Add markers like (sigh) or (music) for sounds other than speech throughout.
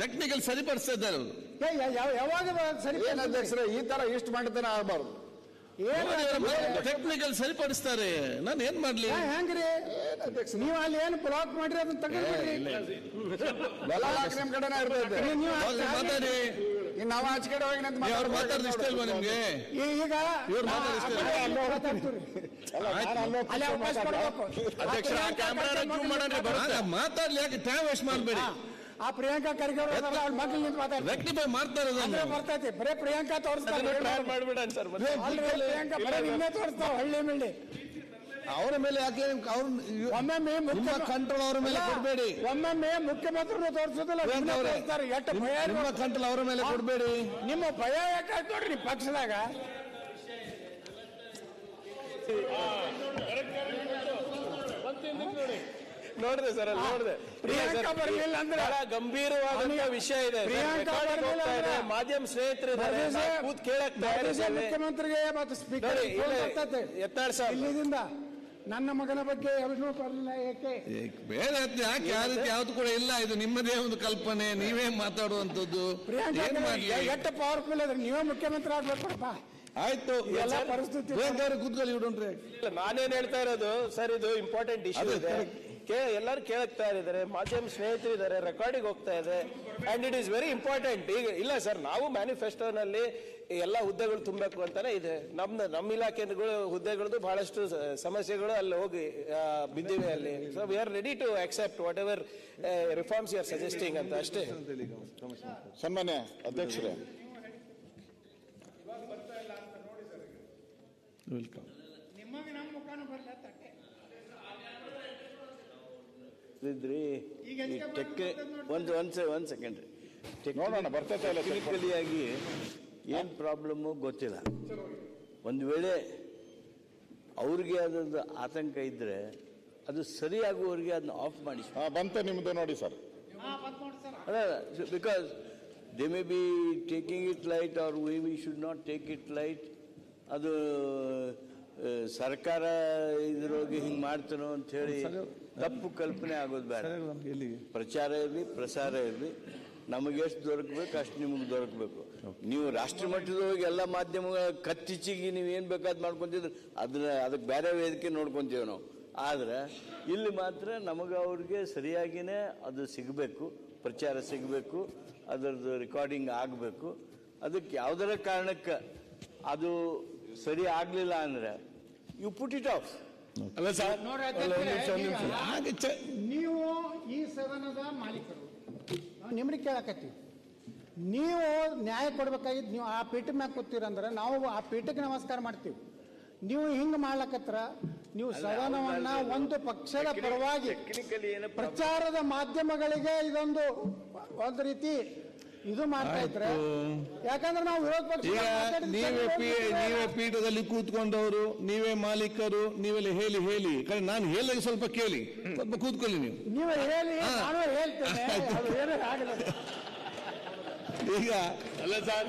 Technical ಸರಿಪಡಿಸ್ತಾ ಇದ್ದಾರೆ ಅವರು. ಏ, ಯ- ಯಾವ- ಯಾವಾಗ ಸರಿ ಏನ್ ಅಧ್ಯಕ್ಷರೇ ಈ ತರ ಇಷ್ಟು ಮಾಡ್ತಾನೆ ಆಗಬಾರ್ದು. ಟೆಕ್ನಿಕಲ್ ಸರಿಪಡಿಸ್ತಾರೆ. ನಾನು ಏನ್ ಮಾಡ್ಲಿ? ಹೆಂಗ್ರಿ? ನೀವು ಅಲ್ಲಿ ಏನು ಬ್ಲಾಕ್ ಮಾಡ್ರಿ ಅದನ್ನ ತಗೊಂಡ್ಬಿಡ್ರಿ. ಬೆಲ್ಲ ಹಾಕಿ ನಿಮ್ ಕಡೆನೇ ಇರ್ತೈತೆ ನೀವು- ಮಾತಾಡಿ. ಇನ್ನು ನಾವು ಆಚೆ ಕಡೆ ಹೋಗಿ ನಿಂತು ನೀವು ಅವ್ರು ಮಾತಾಡಿದ ಇಷ್ಟ ಇಲ್ವಾ ನಿಮ್ಗೆ? ಈ- ಈಗ ಇವ್ರು ಮಾತಾಡಿಸ್ತಾರೆ. ಆ, ಆ, ಅಲ್ಲೇ ಮಾತಾಡ್ತೀರಿ. ಅಲ್ಲೇ ಅವಕಾಶ ಕೊಡ್ಬೇಕು. ಅಧ್ಯಕ್ಷರ, ಆ ಆ ಕ್ಯಾಮ್ರಾನ ಪ್ರಿಯಾಂಕಾ ಮಾಡೋಣ, ಖರ್ಗೆ ಆಗ ಮಾತಾಡ್ಲಿ ಯಾಕೆ ಟೈಮ್ ವೇಸ್ಟ್ ಮಾಡ್ಬೇಡಿ. ಆ ಪ್ರಿಯಾಂಕಾ ಖರ್ಗೆ ಅವ್ರು ಮಕ್ಳು ನಿಂತು ಮಾತಾಡ್ತಾರೆ. ಮಾಡ್ತಾರೆ ಅಂದ್ರೆ ಬರ್ತೈತಿ ಬರೇ ಪ್ರಿಯಾಂಕಾ ತೋರಿಸ್ತಾರೆ ಟ್ರಯಲ್ ಮಾಡ್ಬಿಡಣ ಸರ್ ಪ್ರಿಯಾಂಕಾ ಬರೇ ನಿನ್ನೆ ತೋರಿಸ್ತಾವ ಹಳ್ಳಿ ಮಿಳ್ಳಿ. ಅವರ ಮೇಲೆ ಯಾಕೆ ಅವ್ರ ಒಮ್ಮೊಮ್ಮೆ ನಿಮ್ಮ ಮುಖ್ಯ- ಕಂಟ್ರೋಲ್ ಅವರ ಮೇಲೆ ಕೊಡಬೇಡಿ. ಒಮ್ಮೊಮ್ಮೆ ಮುಖ್ಯಮಂತ್ರಿಗಳು ತೋರಿಸೋದಿಲ್ಲ. ಎಷ್ಟು ಭಯ. ಕಂಟ್ರೋಲ್ ಅವರ ಮೇಲೆ ಕೊಡಬೇಡಿ. ನಿಮ್ಮ ಭಯ ಯಾಕಾಯ್ತು ನೋಡ್ರಿ ಪಕ್ಷದಾಗ? ನೋಡ್ದೆ ಸರ್ ಅಲ್ಲಿ ನೋಡ್ದೆ. ಪ್ರಿಯಾಂಕಾ ಬರಲಿಲ್ಲ ಅಂದ್ರೆ- ಬಹಳ ಗಂಭೀರವಾದಂತ ವಿಷಯ ಇದೆ. ಪ್ರಿಯಾಂಕಾ. ಅಂದ್ರೆ- ಮಾಧ್ಯಮ ಸ್ನೇಹಿತರು ಕೂತ್ ಕೇಳಕ್ ಮುಖ್ಯಮಂತ್ರಿಗೆ ಮತ್ತು ಸ್ಪೀಕರ್ ನೋಡಿ, ಸರ್ ಇಲ್ಲಿದಿಂದ ನನ್ನ ಮಗನ ಬಗ್ಗೆ ಬರಲಿಲ್ಲ ಏಕೆ ಬೇಡ ಯಾಕೆ? ಯಾವ ರೀತಿ ಯಾವ್ದು ಕೂಡ ಇಲ್ಲ. ಇದು ನಿಮ್ಮದೇ ಒಂದು ಕಲ್ಪನೆ. ನೀವೇ ಮಾತಾಡುವಂತದ್ದು ಪ್ರಿಯಾಂಕಾ ಏನ್ ಮಾಡ್ಲಿ? ಎಷ್ಟು ಪವರ್ಫುಲ್ ಅದ್ರ ನೀವೇ ಮುಖ್ಯಮಂತ್ರಿ ಆಗ್ಬೇಕಪ್ಪ ಆಯ್ತು. ಎಲ್ಲ ಪರಿಸ್ಥಿತಿ ಕೂತ್ಕೊಳ್ಳಿ ಇಲ್ಲ, ನಾನೇನ್ ಹೇಳ್ತಾ ಇರೋದು? ಸರ್ ಇದು ಇಂಪಾರ್ಟೆಂಟ್ ಇಶ್ಯೂ ಇದೆ. ಕೇ ಎಲ್ಲರೂ ಕೇಳ್ತಾ ಇದ್ದಾರೆ ಮಾಧ್ಯಮ ಸ್ನೇಹಿತರು ಇದ್ದಾರೆ ರೆಕಾರ್ಡಿಂಗ್ ಹೋಗ್ತಾ ಇದೆ. And it is very important ಈಗ ಇಲ್ಲ ಸರ್ ನಾವು ಮ್ಯಾನಿಫೆಸ್ಟೋನಲ್ಲಿ ಎಲ್ಲ ಹುದ್ದೆಗಳು ತುಂಬಬೇಕು ಅಂತಾನೆ ಇದೆ. ನಮ್ದು ನಮ್ಮ ಇಲಾಖೆಗಳು ಹುದ್ದೆಗಳದ್ದು ಬಹಳಷ್ಟು ಸಮಸ್ಯೆಗಳು ಅಲ್ಲಿ ಹೋಗಿ ಬಿದ್ದಿವೆ ಅಲ್ಲಿ. So we are ready to accept whatever reforms you are suggesting ಅಂತ. ಅಷ್ಟೇ. ಸನ್ಮಾನ್ಯ ಅಧ್ಯಕ್ಷರೇ. ವೆಲ್ಕಮ್ ನಿಮಗೆ ನಮ್ಮ ಮುಖಾನು ಬರಲ್ಲ ತಟ್ಟೆ ಇದ್ರಿ ಈ ಟೆಕ್. ಒಂದು ಒಂದ್ ಸೆ ಒಂದ್ ಸೆಕೆಂಡ್ ನೋಡೋಣ ಬರ್ತೈತೆ ಇಲ್ಲ. ಆಗಿ ಏನ್ ಪ್ರಾಬ್ಲಮ್ಮು ಗೊತ್ತಿಲ್ಲ. ಒಂದು ವೇಳೆ ಅವ್ರಿಗೆ ಅದೊಂದು ಆತಂಕ ಇದ್ರೆ ಅದು ಸರಿಯಾಗುವವರಿಗೆ ಅದನ್ನ ಆಫ್ ಮಾಡಿ. ಬಂತೆ ಬಂತ ನಿಮ್ದು ನೋಡಿ ಸರ್. ಅಲ್ಲ because they may be taking it light or we we should not take it light ಅದು ಸರ್ಕಾರ ಇದ್ರೊಳಗೆ ಹಿಂಗೆ ಮಾಡ್ತಾನೋ ಅಂತ ಹೇಳಿ ತಪ್ಪು ಕಲ್ಪನೆ ಆಗೋದು ಬೇಡ. ಎಲ್ಲಿಗೆ? ಪ್ರಚಾರ ಇರಲಿ ಪ್ರಸಾರ ಇರಲಿ ನಮಗೆ ಎಷ್ಟು ದೊರಕಬೇಕು ಅಷ್ಟು ನಿಮಗೆ ದೊರಕಬೇಕು. ನೀವು ರಾಷ್ಟ್ರ ಮಟ್ಟದೊಳಗೆ ಎಲ್ಲ ಮಾಧ್ಯಮಗಳ ಕತ್ತಿಚ್ಚಿಗೆ ನೀವು ಏನು ಬೇಕಾದ್ ಮಾಡ್ಕೊತಿದ್ರೆ ಅದನ್ನ ಅದಕ್ಕೆ ಬೇರೆ ವೇದಿಕೆ ನೋಡ್ಕೊತೀವಿ ನಾವು. ಆದರೆ ಇಲ್ಲಿ ಮಾತ್ರ ನಮಗೆ ಅವ್ರಿಗೆ ಸರಿಯಾಗಿನೇ ಅದು ಸಿಗಬೇಕು ಪ್ರಚಾರ ಸಿಗಬೇಕು ಅದರದ್ದು ರೆಕಾರ್ಡಿಂಗ್ ಆಗಬೇಕು. ಅದಕ್ಕೆ ಯಾವುದರ ಕಾರಣಕ್ಕೆ ಅದು ಸರಿ ಆಗಲಿಲ್ಲ ಅಂದರೆ ಯು ಪುಟ್ ಇಟ್ ಆಫ್ ಅಲ್ಲ ಸರ್ ನೋಡ್ರಿ ಅಧ್ಯಕ್ಷರೇ, ಈಗ ಹಾಗೆ ಚ- ನೀವು ಈ ಸದನದ ಮಾಲೀಕರು. ನಾವು ನಿಮ್ಗೆ ಕೇಳಕತ್ತೀವಿ. ನೀವು ನ್ಯಾಯ ಕೊಡ್ಬೇಕಾಗಿದ್ದು ನೀವು ಆ ಪೀಠ ಮ್ಯಾಗ ಕೂತಿರಂದ್ರೆ ನಾವು ಆ ಪೀಠಕ್ಕೆ ನಮಸ್ಕಾರ ಮಾಡ್ತೀವಿ. ನೀವು ಹಿಂಗ್ ಮಾಡ್ಲಕತ್ರ ನೀವು ಸದನವನ್ನ ಒಂದು ಪಕ್ಷದ ಪರವಾಗಿ ಟೆಕ್ನಿಕಲಿ ಏನೋ ಪ್ರಚಾರದ ಮಾಧ್ಯಮಗಳಿಗೆ ಇದೊಂದು ಒಂದು ರೀತಿ ಇದು ಮಾಡ್ತಾ ಇದ್ರೆ ಯಾಕಂದ್ರೆ ನಾವು ವಿರೋಧ ಪಕ್ಷ ನೀವೇ ನೀವೇ ಪೀಠದಲ್ಲಿ ಕೂತ್ಕೊಂಡವರು ನೀವೇ ಮಾಲೀಕರು ನೀವೆಲ್ಲ ಹೇಳಿ ಹೇಳಿ. ಕರೆ ನಾನು ಹೇಳಿ ಸ್ವಲ್ಪ ಕೇಳಿ. ಸ್ವಲ್ಪ ಕೂತ್ಕೊಳ್ಳಿ ನೀವು. ನೀವು ಹೇಳಿ ನಾನು ಹೇಳ್ತೇನೆ. (laughs) ಅದು ಏನೂ ಆಗಲ್ಲ. ಈಗ ಅಲ್ಲ ಸರ್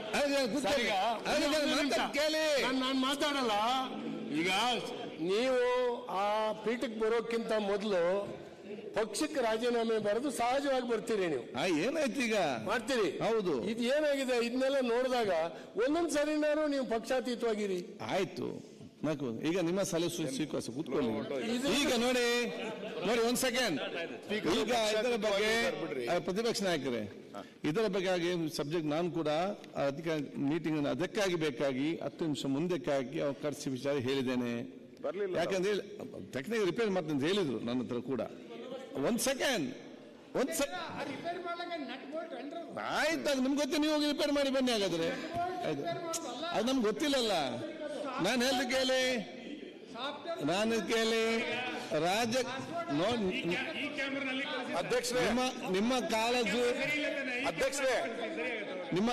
ಕೇಳಿ. ನಾನು ಮಾತಾಡಲ್ಲ. ಈಗ ನೀವು ಆ ಪೀಠಕ್ಕೆ ಬರೋಕ್ಕಿಂತ ಮೊದಲು ಪಕ್ಷಕ್ಕೆ ರಾಜೀನಾಮೆ ಬರೆದು ಸಹಜವಾಗಿ ಬರ್ತೀರಿ ನೀವು. ಆ, ಏನಾಯ್ತು ಈಗ? ಮಾಡ್ತೀರಿ. ಹೌದು. ಇದು ಏನಾಗಿದೆ? ಇದನ್ನೆಲ್ಲ ನೋಡಿದಾಗ ಒಂದೊಂದ್ ಸರಿನಾರು ನೀವು ಪಕ್ಷಾತೀತವಾಗಿರಿ. ಆಯ್ತು. ನಾಲ್ಕು ಈಗ ನಿಮ್ಮ ಸಲಹೆ ಸ್ವೀ- ಸ್ವೀಕರಿಸಿ ಕೂತ್ಕೊಳ್ಳಿ. ಈಗ ನೋಡಿ ನೋಡಿ ಒಂದ್ ಸೆಕೆಂಡ್ ಈಗ ಇದರ ಬಗ್ಗೆ ಆ, ಪ್ರತಿಪಕ್ಷ ನಾಯಕರೇ ಇದರ ಬಗ್ಗೆ ಆಗಿ ಸಬ್ಜೆಕ್ಟ್ ನಾನು ಕೂಡ ಅಧಿಕ ಮೀಟಿಂಗ್ ಅದಕ್ಕಾಗಿ ಬೇಕಾಗಿ ಹತ್ತು ನಿಮಿಷ ಮುಂದಕ್ಕಾಗಿ ಅವ್ರು ಕರೆಸಿ ವಿಚಾರ ಹೇಳಿದ್ದೇನೆ. ಬರ್ಲಿಲ್ಲ ಯಾಕಂದ್ರೆ ಟೆಕ್ನಿಕ್ ರಿಪೇರ್ ಮಾಡ್ತಂತ ಹೇಳಿದ್ರು ನನ್ನ ಹತ್ರ ಕೂಡ. ಒಂದ್ ಸೆಕೆಂಡ್ ಒಂದ್ ಸೆಕೆಂಡ್ ಆಯ್ತು ಅದು ನಿಮ್ಗೆ ಗೊತ್ತಿ ನೀವು ಹೋಗಿ ರಿಪೇರ್ ಮಾಡಿ ಬನ್ನಿ ಹಾಗಾದ್ರೆ. ಅದು ನಮ್ಗೆ ಗೊತ್ತಿಲ್ಲಲ್ಲ. ನಾನು ಹೇಳಿದ ಕೇಳಿ. ನಾನು ಕೇಳಿ. ರಾಜ ನೋ ಅಧ್ಯಕ್ಷರೇ ನಿಮ್ಮ ನಿಮ್ಮ ಕಾಳಜು ಅಧ್ಯಕ್ಷರೇ. ನಿಮ್ಮ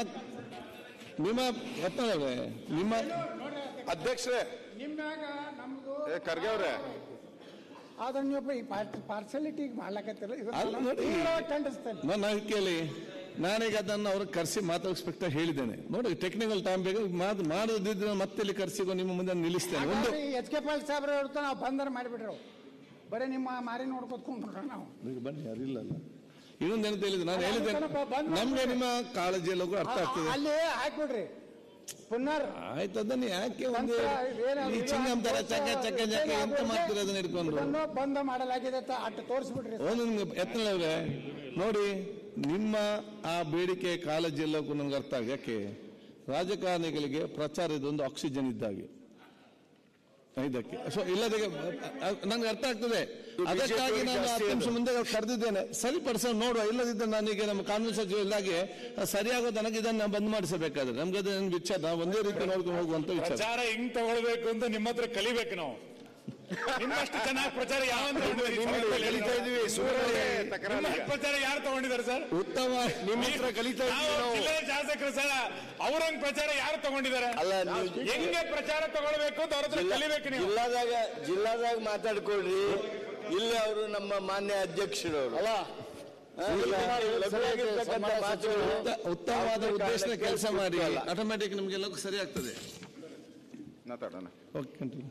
ನಿಮ್ಮ ರತ್ನವ್ರೆ ನಿಮ್ಮ ಅಧ್ಯಕ್ಷರೇ. ಖರ್ಗೆ ಅವ್ರೆ. ಆದ್ರೆ ನೀವು ಈ ಪಾರ್ಸಲಿಟಿ ಮಾಡ್ಲಕತ್ತಿಲ್ಲ ಇದು ಅಲ್ಲ ನೋಡಿ. ತೀವ್ರವಾಗಿ ಖಂಡಿಸ್ತೇನೆ. ನಾನು ಕೇಳಿ ನಾನೀಗ ಅದನ್ನು ಅವ್ರಿಗೆ ಕರೆಸಿ ಮಾತಾಡಿಸ್ಬೇಕಂತ ಹೇಳಿದ್ದೇನೆ. ನೋಡಿ ಟೆಕ್ನಿಕಲ್ ಟೈಮ್ ಬೇಕು. ಮಾತು ಮಾಡದಿದ್ರೆ ಮತ್ತೆ ಇಲ್ಲಿ ಕರೆಸಿಗೋ ನಿಮ್ಮ ಮುಂದೆ ನಿಲ್ಲಿಸ್ತೇನೆ. ಒಂದು ಎಚ್ ಕೆ ಪಾಲ್ ಸಾಹೇಬ್ರ ಹೇಳ್ತಾ ನಾವು ಬಂದರ್ ಮಾಡಿಬಿಟ್ರು. ಬರೀ ನಿಮ್ಮ ಮಾರಿ ನೋಡ್ಕೊತ ಕುಂಡ್ರ ನಾವು. ಬನ್ನಿ ಇನ್ನೊಂದು ಏನಂತ ಹೇಳಿದ್ರೆ ನಾನು ಹೇಳಿದ್ದೇನೆ. ಅದನ್ನ ನಮ್ಗೆ ನಿಮ್ಮ ಕಾಳಜಿ ಎಲ್ಲ ಅರ್ಥ ಆಗ್ತದೆ. ಅಲ್ಲಿ ಹಾಕ್ಬಿಡ್ರಿ. ಪುನರ್ ಆಯ್ತು ಅದನ್ನ ಯಾಕೆ ಒಂದು ತಂತ್ರ ಏನು ಈ ಚಿಂಗಂ ತರ ಚಕ ಚಕ ಚಕ ಎಂತ ಮಾಡ್ತೀರ ಅದನ್ನ ಇಟ್ಕೊಂಡು ಬಂದ ಮಾಡಲಾಗಿದೆ ಅಂತ ಅಟ್ಟು ತೋರಿಸ್ಬಿಡ್ರಿ ಒಂದು ಯತ್ನವ್ರೆ ನೋಡಿ ನಿಮ್ಮ ಆ ಬೇಡಿಕೆ ಕಾಳಜಿ ಎಲ್ಲಕ್ಕೂ ನನಗೆ ಅರ್ಥ ಆಗ ಯಾಕೆ? ರಾಜಕಾರಣಿಗಳಿಗೆ ಪ್ರಚಾರ ಇದೊಂದು ಆಕ್ಸಿಜನ್ ಇದ್ದಾಗೆ ಇದಕ್ಕೆ. ಸೊ ಇಲ್ಲದೆ ನನಗೆ ಅರ್ಥ ಆಗ್ತದೆ. ಅದಕ್ಕಾಗಿ ನಾನು ಹತ್ತು ನಿಮಿಷ ಮುಂದೆ ಕರೆದಿದ್ದೇನೆ. ಪರ್ಸನ್ ನೋಡುವ. ಇಲ್ಲದಿದ್ದರೆ ನನಗೆ ನಮ್ಮ ಕಾನೂನು ಸಚಿವ ಇಲ್ಲಾಗೆ ಸರಿಯಾಗೋ ತನಕ ಇದನ್ನ ಬಂದ್ ಮಾಡಿಸಬೇಕಾದ್ರೆ. ನಮ್ಗೆ ಅದು ನನ್ಗೆ ವಿಚಾರ ಒಂದೇ ರೀತಿ ನೋಡ್ಕೊಂಡು ಹೋಗುವಂತ ವಿಚಾರ. ಹೆಂಗ್ ತಗೊಳ್ಬೇಕು ಅಂತ ನಿಮ್ಮ ಹತ್ರ ಕಲಿಬೇಕು ನಾವು. ನಿಮ್ಮಷ್ಟು ಚೆನ್ನಾಗಿ ಪ್ರಚಾರ ಯಾವ ಪ್ರಚಾರ ಯಾರು ತಗೊಂಡಿದ್ದಾರೆ ಸರ್? ಉತ್ತಮ ನಿಮ್ಮ ಹತ್ರ ಕಲಿತಾ ಶಾಸಕರು ಸರ್ ಅವ್ರಂಗ್ ಪ್ರಚಾರ ಯಾರು ತಗೊಂಡಿದ್ದಾರೆ? ಅಲ್ಲ ನೀವು ಹೆಂಗೆ ಪ್ರಚಾರ ತಗೊಳ್ಬೇಕು ಅಂತ ಅವ್ರ ಹತ್ರ ಕಲಿಬೇಕು ನೀವು. ಜಿಲ್ಲಾದಾಗ ಜಿಲ್ಲಾದಾಗ ಮಾತಾಡ್ಕೊಳ್ರಿ. ಇಲ್ಲಿ ಅವರು ನಮ್ಮ ಮಾನ್ಯ ಅಧ್ಯಕ್ಷರು ಅಲ್ಲ ಉತ್ತಮವಾದ ಉದ್ದೇಶದ ಕೆಲಸ ಮಾಡಿ. ಆಟೋಮ್ಯಾಟಿಕ್ ನಿಮ್ಗೆಲ್ಲ ಸರಿ ಆಗ್ತದೆ. ಮಾತಾಡೋಣ. ಓಕೆ ಕಂಟಿನ್ಯೂ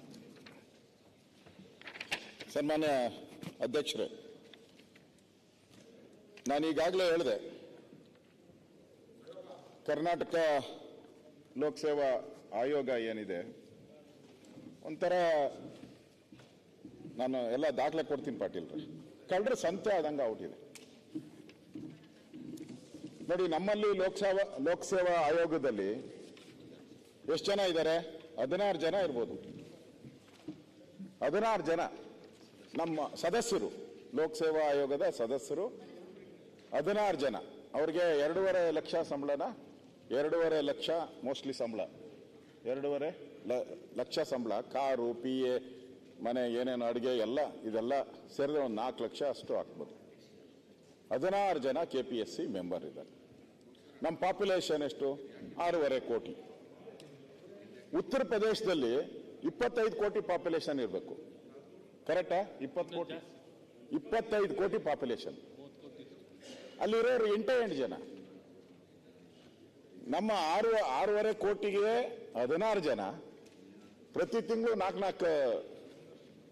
ಸನ್ಮಾನ್ಯ ಅಧ್ಯಕ್ಷರೇ, ನಾನು ಈಗಾಗಲೇ ಹೇಳಿದೆ, ಕರ್ನಾಟಕ ಲೋಕಸೇವಾ ಆಯೋಗ ಏನಿದೆ, ಒಂಥರ ನಾನು ಎಲ್ಲ ದಾಖಲೆ ಕೊಡ್ತೀನಿ ಪಾಟೀಲ್ ಕಳ್ಳರ ಸಂತೆ ಆದಂಗೆ ಆಗ್ಬಿಟ್ಟಿದೆ. ನೋಡಿ, ನಮ್ಮಲ್ಲಿ ಲೋಕಸೇವಾ ಲೋಕಸೇವಾ ಆಯೋಗದಲ್ಲಿ ಎಷ್ಟು ಜನ ಇದ್ದಾರೆ? ಹದಿನಾರು ಜನ ಇರ್ಬೋದು. ಹದಿನಾರು ಜನ. ನಮ್ಮ ಸದಸ್ಯರು ಲೋಕಸೇವಾ ಆಯೋಗದ ಸದಸ್ಯರು, ಹದಿನಾರು ಜನ. ಅವ್ರಿಗೆ ಎರಡೂವರೆ ಲಕ್ಷ ಸಂಬಳನ, ಎರಡೂವರೆ ಲಕ್ಷ ಮೋಸ್ಟ್ಲಿ ಸಂಬಳ. ಎರಡೂವರೆ ಲಕ್ಷ ಸಂಬಳ, ಕಾರು ಪಿ ಎ ಮನೆ, ಏನೇನು ಅಡುಗೆ, ಎಲ್ಲ ಇದೆಲ್ಲ ಸೇರಿದ್ರೆ ಒಂದು ನಾಲ್ಕು ಲಕ್ಷ ಅಷ್ಟು ಹಾಕ್ಬೋದು ಹದಿನಾರು ಜನ K P S C member ಇದ್ದಾರೆ. ನಮ್ಮ ಪಾಪ್ಯುಲೇಷನ್ ಎಷ್ಟು? ಆರೂವರೆ ಕೋಟಿ. ಉತ್ತರ ಪ್ರದೇಶದಲ್ಲಿ ಇಪ್ಪತ್ತೈದು ಕೋಟಿ ಪಾಪ್ಯುಲೇಷನ್ ಇರಬೇಕು. ಕರೆಕ್ಟಾ ಇಪ್ಪತ್ತು ಕೋಟಿ. ಇಪ್ಪತ್ತೈದು ಕೋಟಿ ಪಾಪ್ಯುಲೇಷನ್ ಅಲ್ಲಿರೋರು ಎಂಟೇ ಎಂಟು ಜನ. ನಮ್ಮ ಆರು ಆರೂವರೆ ಕೋಟಿಗೆ ಹದಿನಾರು ಜನ. ಪ್ರತಿ ತಿಂಗಳು ನಾಲ್ಕು ನಾಲ್ಕು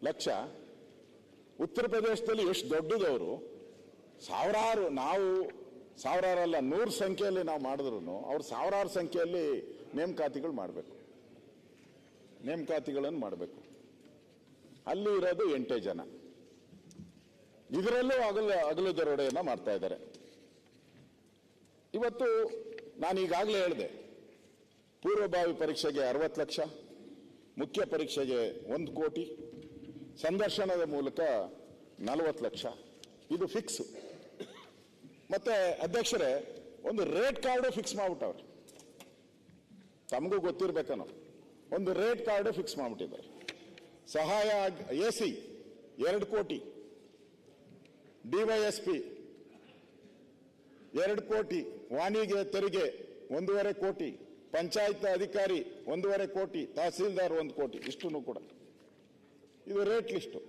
ಲಕ್ಷ. ಉತ್ತರ ಪ್ರದೇಶದಲ್ಲಿ ಎಷ್ಟು ದೊಡ್ಡದವರು? ಸಾವಿರಾರು. ನಾವು ಸಾವಿರಾರಲ್ಲ ನೂರು ಸಂಖ್ಯೆಯಲ್ಲಿ ನಾವು ಮಾಡಿದ್ರು ಅವ್ರು ಸಾವಿರಾರು ಸಂಖ್ಯೆಯಲ್ಲಿ ನೇಮಕಾತಿಗಳು ಮಾಡಬೇಕು. ನೇಮಕಾತಿಗಳನ್ನು ಮಾಡಬೇಕು. ಅಲ್ಲಿ ಇರೋದು ಎಂಟೇ ಜನ. ಇದರಲ್ಲೂ ಅಗಲ, ಅಗಲು ದರೋಡೆಯನ್ನ ಮಾಡ್ತಾ ಇದ್ದಾರೆ. ಇವತ್ತು ನಾನು ಈಗಾಗಲೇ ಹೇಳಿದೆ, ಪೂರ್ವಭಾವಿ ಪರೀಕ್ಷೆಗೆ ಅರವತ್ತು ಲಕ್ಷ, ಮುಖ್ಯ ಪರೀಕ್ಷೆಗೆ ಒಂದು ಕೋಟಿ, ಸಂದರ್ಶನದ ಮೂಲಕ ನಲವತ್ತು ಲಕ್ಷ. ಇದು ಫಿಕ್ಸ್. ಮತ್ತೆ ಅಧ್ಯಕ್ಷರೇ, ಒಂದು ರೇಟ್ ಕಾರ್ಡ್ ಫಿಕ್ಸ್ ಮಾಡ್ಬಿಟ್ಟವ್ರೆ. ತಮಗೂ ಗೊತ್ತಿರ್ಬೇಕನೋ ಒಂದು ರೇಟ್ ಕಾರ್ಡ್ ಫಿಕ್ಸ್ ಮಾಡ್ಬಿಟ್ಟಿದ್ದಾರೆ. ಸಹಾಯ ಎ ಸಿ ಎರಡು ಕೋಟಿ. ಡಿವೈಎಸ್ಪಿ ಎರಡು ಕೋಟಿ. ವಾಣಿಜ್ಯ ತೆರಿಗೆ ಒಂದೂವರೆ ಕೋಟಿ. ಪಂಚಾಯತ್ ಅಧಿಕಾರಿ ಒಂದೂವರೆ ಕೋಟಿ. ತಹಸೀಲ್ದಾರ್ ಒಂದು ಕೋಟಿ. ಇಷ್ಟನ್ನು ಕೂಡ. ಇದು ರೇಟ್ ಲಿಸ್ಟು.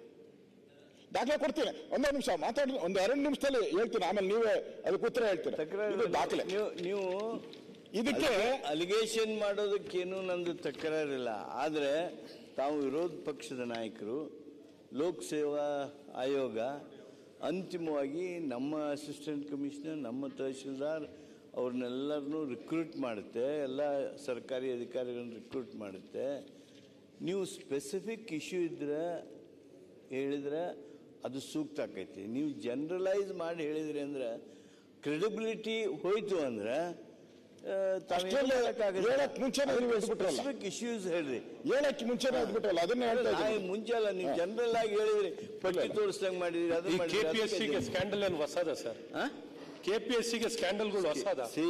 ದಾಖಲೆ ಕೊಡ್ತೀನಿ. ಒಂದೇ ನಿಮಿಷ ಮಾತಾಡಿ ಒಂದು ಎರಡು ನಿಮಿಷದಲ್ಲಿ ಹೇಳ್ತೀನಿ. ಆಮೇಲೆ ನೀವೇ ಅದಕ್ಕೆ ಉತ್ತರ ಹೇಳ್ತೀರಾ? ಇದು ದಾಖಲೆ. ನೀವು ನೀವು ಇದಕ್ಕೆ ಅಲಿಗೇಷನ್ ಮಾಡೋದಕ್ಕೇನು ನಂದು ತಕರಾರಿಲ್ಲ. ಆದರೆ ತಾವು ವಿರೋಧ ಪಕ್ಷದ ನಾಯಕರು ಲೋಕಸೇವಾ ಆಯೋಗ, ಅಂತಿಮವಾಗಿ ನಮ್ಮ ಅಸಿಸ್ಟೆಂಟ್ ಕಮಿಷನರ್, ನಮ್ಮ ತಹಶೀಲ್ದಾರ್ ಅವ್ರನ್ನೆಲ್ಲರನ್ನೂ ರಿಕ್ರೂಟ್ ಮಾಡುತ್ತೆ, ಎಲ್ಲ ಸರ್ಕಾರಿ ಅಧಿಕಾರಿಗಳನ್ನ ರಿಕ್ರೂಟ್ ಮಾಡುತ್ತೆ. ನೀವು ಸ್ಪೆಸಿಫಿಕ್ ಇಶ್ಯೂ ಇದ್ರೆ ಹೇಳಿದ್ರೆ ಅದು ಸೂಕ್ತ ಆಕೈತಿ. ನೀವು ಜನರಲೈಸ್ ಮಾಡಿ ಹೇಳಿದ್ರಿ ಅಂದ್ರೆ, ಕ್ರೆಡಿಬಿಲಿಟಿ ಹೋಯಿತು ಅಂದ್ರೆ ಹೇಳಕ್ ಮುಂಚೆನೇ. ಸ್ಪೆಸಿಫಿಕ್ ಇಶ್ಯೂಸ್ ಹೇಳ್ರಿ. ಹೇಳಕ್ಕೆ ಮುಂಚೆನೇ ಇದ್ಬಿಟ್ಟಲ್ಲ ಅದನ್ನ ಹೇಳ್ತಾ ಇದ್ದೀನಿ. ಮುಂಚೆ ಅಲ್ಲ ನೀವು ಜನರಲ್ ಆಗಿ ಹೇಳಿದ್ರಿ ಪಟ್ಟಿ ತೋರಿಸ್ದಂಗ್ ಮಾಡಿದ್ರಿ ಅದು ಅದನ್ನ ಕೆ ಪಿ ಸ್ಕ್ಯಾಂಡಲ್ ಏನು ಹೊಸದ ಸರ್? ಕೆಪಿಎಸ್ಸಿಗೆ ಸ್ಕ್ಯಾಂಡಲ್ಗಳು ಹೊಸದ? ಸಿ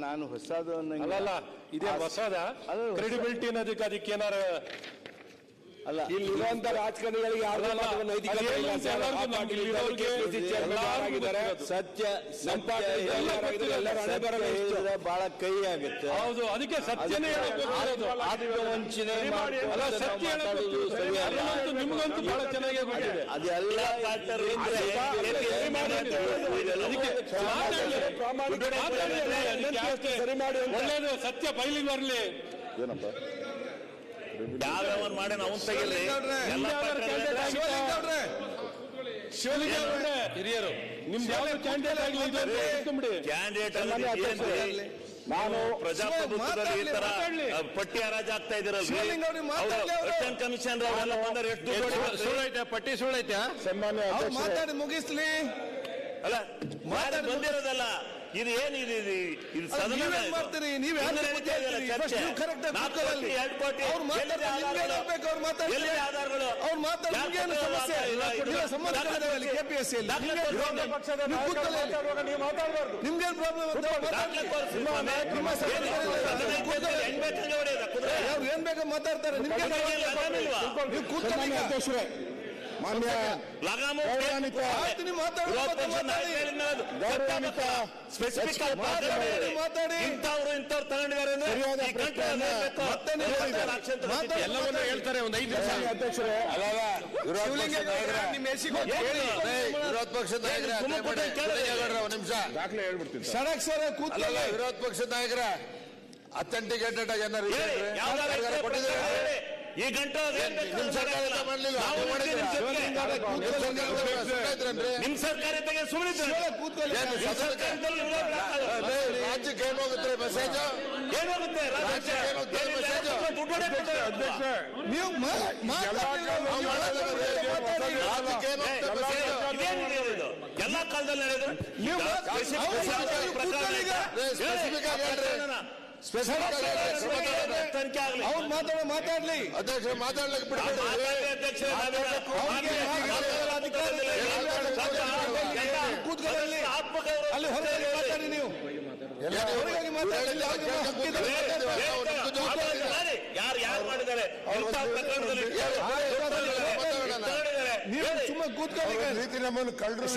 ನಾನು ಹೊಸದು ಅನ್ನಂಗಿಲ್ಲ. ಅಲ್ಲಲ್ಲ ಇದೇ ಹೊಸದ? ಅಲ್ಲ, ಹೊಸ- ಕ್ರೆಡಿಬಿಲಿಟಿ ಅನ್ನೋದಕ್ಕೆ ಅದಕ್ಕೆ ಏನಾರ ಅಲ್ಲ ಇಲ್ಲಿರುವಂತ ರಾಜಕಾರಣಿಗಳಿಗೆ ಸರ್. ಸತ್ಯ ಬಹಳ ಕೈ ಆಗುತ್ತೆ. ಹೌದು ಅದಕ್ಕೆ ಸತ್ಯನೇ ವಂಚನೆ ನಿಮ್ಗಂತೂ ಬಹಳ ಚೆನ್ನಾಗಿ ಗೊತ್ತಿದೆ. ಅದೆಲ್ಲ ಇದ್ರೆ- ಮಾಡಿ? ಒಳ್ಳೇದು ಸತ್ಯ ಬಯಲಿಗೆ ಬರಲಿ. ಏನಪ್ಪ? ಯಾವ್ಯಾವ ಮಾಡಿ ನಾವು ತೆಗಿಲಿ. ಹಿರಿಯರು ನಿಮ್ ಶಿವಲಿಂಗ ಯಾವ ಕ್ಯಾಂಡಿಡೇಟ್ ಆಗಲಿ ಕ್ಯಾಂಡಿಡೇಟ್ ಸನ್ಮಾನ್ಯ ನಾನು ಪ್ರಜಾಪ್ರಭುತ್ವದಲ್ಲಿ ಈ ತರ ಪಟ್ಟಿ ಹರಾಜ್ ಆಗ್ತಾ. ರಿಟರ್ನ್ ಕಮಿಷನ್ ಅವರೆಲ್ಲ ಬಂದ್ರೆ ಎಷ್ಟು? ಸುಳ್ಳೈತೆ ಪಟ್ಟಿ ಸುಳ್ಳೈತೆ ಸನ್ಮಾನ್ಯ ಮಾತಾಡಿ ಮುಗಿಸ್ಲಿ. ಅಲ್ಲ ಮಾತಾಡಿ ಬಂದಿರೋದಲ್ಲ? ಇದು ಏನು ಇದು ಇದು ಇದು ಸದನ ಮಾಡ್ತೀರಿ? ನೀವ್ ಆಧಾರಗಳು? ಅವ್ರು ಮಾತಾಡ್ತಾರೆ. ಎಲ್ಲಿದೆ ಆಧಾರಗಳು? ಅವ್ರು ಮಾತಾಡಿ ಯಾಕೆ ನಿಮ್ಗೇನು ಸಮಸ್ಯೆ? ಇಲ್ಲ, ಇಲ್ಲ, ಇಲ್ಲ, ಸಮಸ್ಯೆಗಳಿದಾವೆ ಅಲ್ಲಿ KPSC ಯಲ್ಲಿ. ದಾಖಲೆ ನಿಮ್ಗೆ ತೋರಿಸಿ. ವಿರೋಧ ಪಕ್ಷದ ನಾಯಕರು ಮಾತಾಡುವಾಗ ನೀವು ಪ್ರಾಬ್ಲಮ್ ಏನು ಸದಸ್ಯರು ಸದನ ಇದ್ದಾರೆ. ಇದ್ದಲ್ಲಿ ಹೆಂಗ್ ಬೇಕಂಗೆ ಹೊಡೆಯೋದಾ ಕುದುರೆ? ಅವ್ರು ಏನ್ ಬೇಕಾ ಮಾತಾಡ್ತಾರೆ? ನಿಮ್ಗೆ ಮಾನ್ಯ ಗೌರವಾನ್ವಿತ ಸ್ಪೆಸಿಫಿಕ್ ಆಗಿ ಮಾತಾಡಿ. ಇಂಥವ್ರು ಇಂಥವ್ರು ತಗೊಂಡಿದ್ದಾರೆ. ಎಲ್ಲವನ್ನೂ ಹೇಳ್ತಾರೆ ಒಂದ್ ಐದು ನಿಮಿಷ. ಅಧ್ಯಕ್ಷರೇ. ವಿರೋಧ ಪಕ್ಷದ ನಾಯಕರ. ಒಂದ್ ನಿಮಿಷ. ದಾಖಲೆ ಹೇಳ್ಬಿಡ್ತೀನಿ ಸರ. ಕೂತ್ಕೊಳ್ಳಿ. ವಿರೋಧ ಪಕ್ಷದ ನಾಯಕರ ಅಥೆಂಟಿಕೇಟೆಡ್ ಆಗಿ ಏನಾರು ಕೊಟ್ಟಿದ್ದಾರೆ? ಹೇಳಿ. ಈ ಗಂಟೆ ನಿಮ್ ಸರ್ಕಾರ. ಸುಮ್ಮನೆ. ರಾಜ್ಯಕ್ಕೆ ಏನಾಗುತ್ತೆ ಮೆಸೇಜ್. ನೀವು? ಎಲ್ಲಾ ಕಾಲದಲ್ಲಿ ನಡೆಯೋದು. ಈಗ ಮಾತಾಡಿ. ಮಾತಾಡ್ಲಿ. ಅಧ್ಯಕ್ಷ ಮಾತಾಡ್ಲಿಕ್ಕೆ. ಕೂತ್ಕೊಳ್ಳಿ. ಅಲ್ಲಿ ಹೊರಗೆ ಮಾತಾಡಿ ನೀವು ಹೊರಗಾಗಿ ಮಾತಾಡಿ. ಯಾರು ಮಾಡಿದ್ದಾರೆ? ನೀವು. ಸುಮ್ಮನೆ ಕೂತ್ಕೊಳ್ಳಿ. ರೀತಿ ನಮ್ಮನ್ನು ಕಳ್ಳರು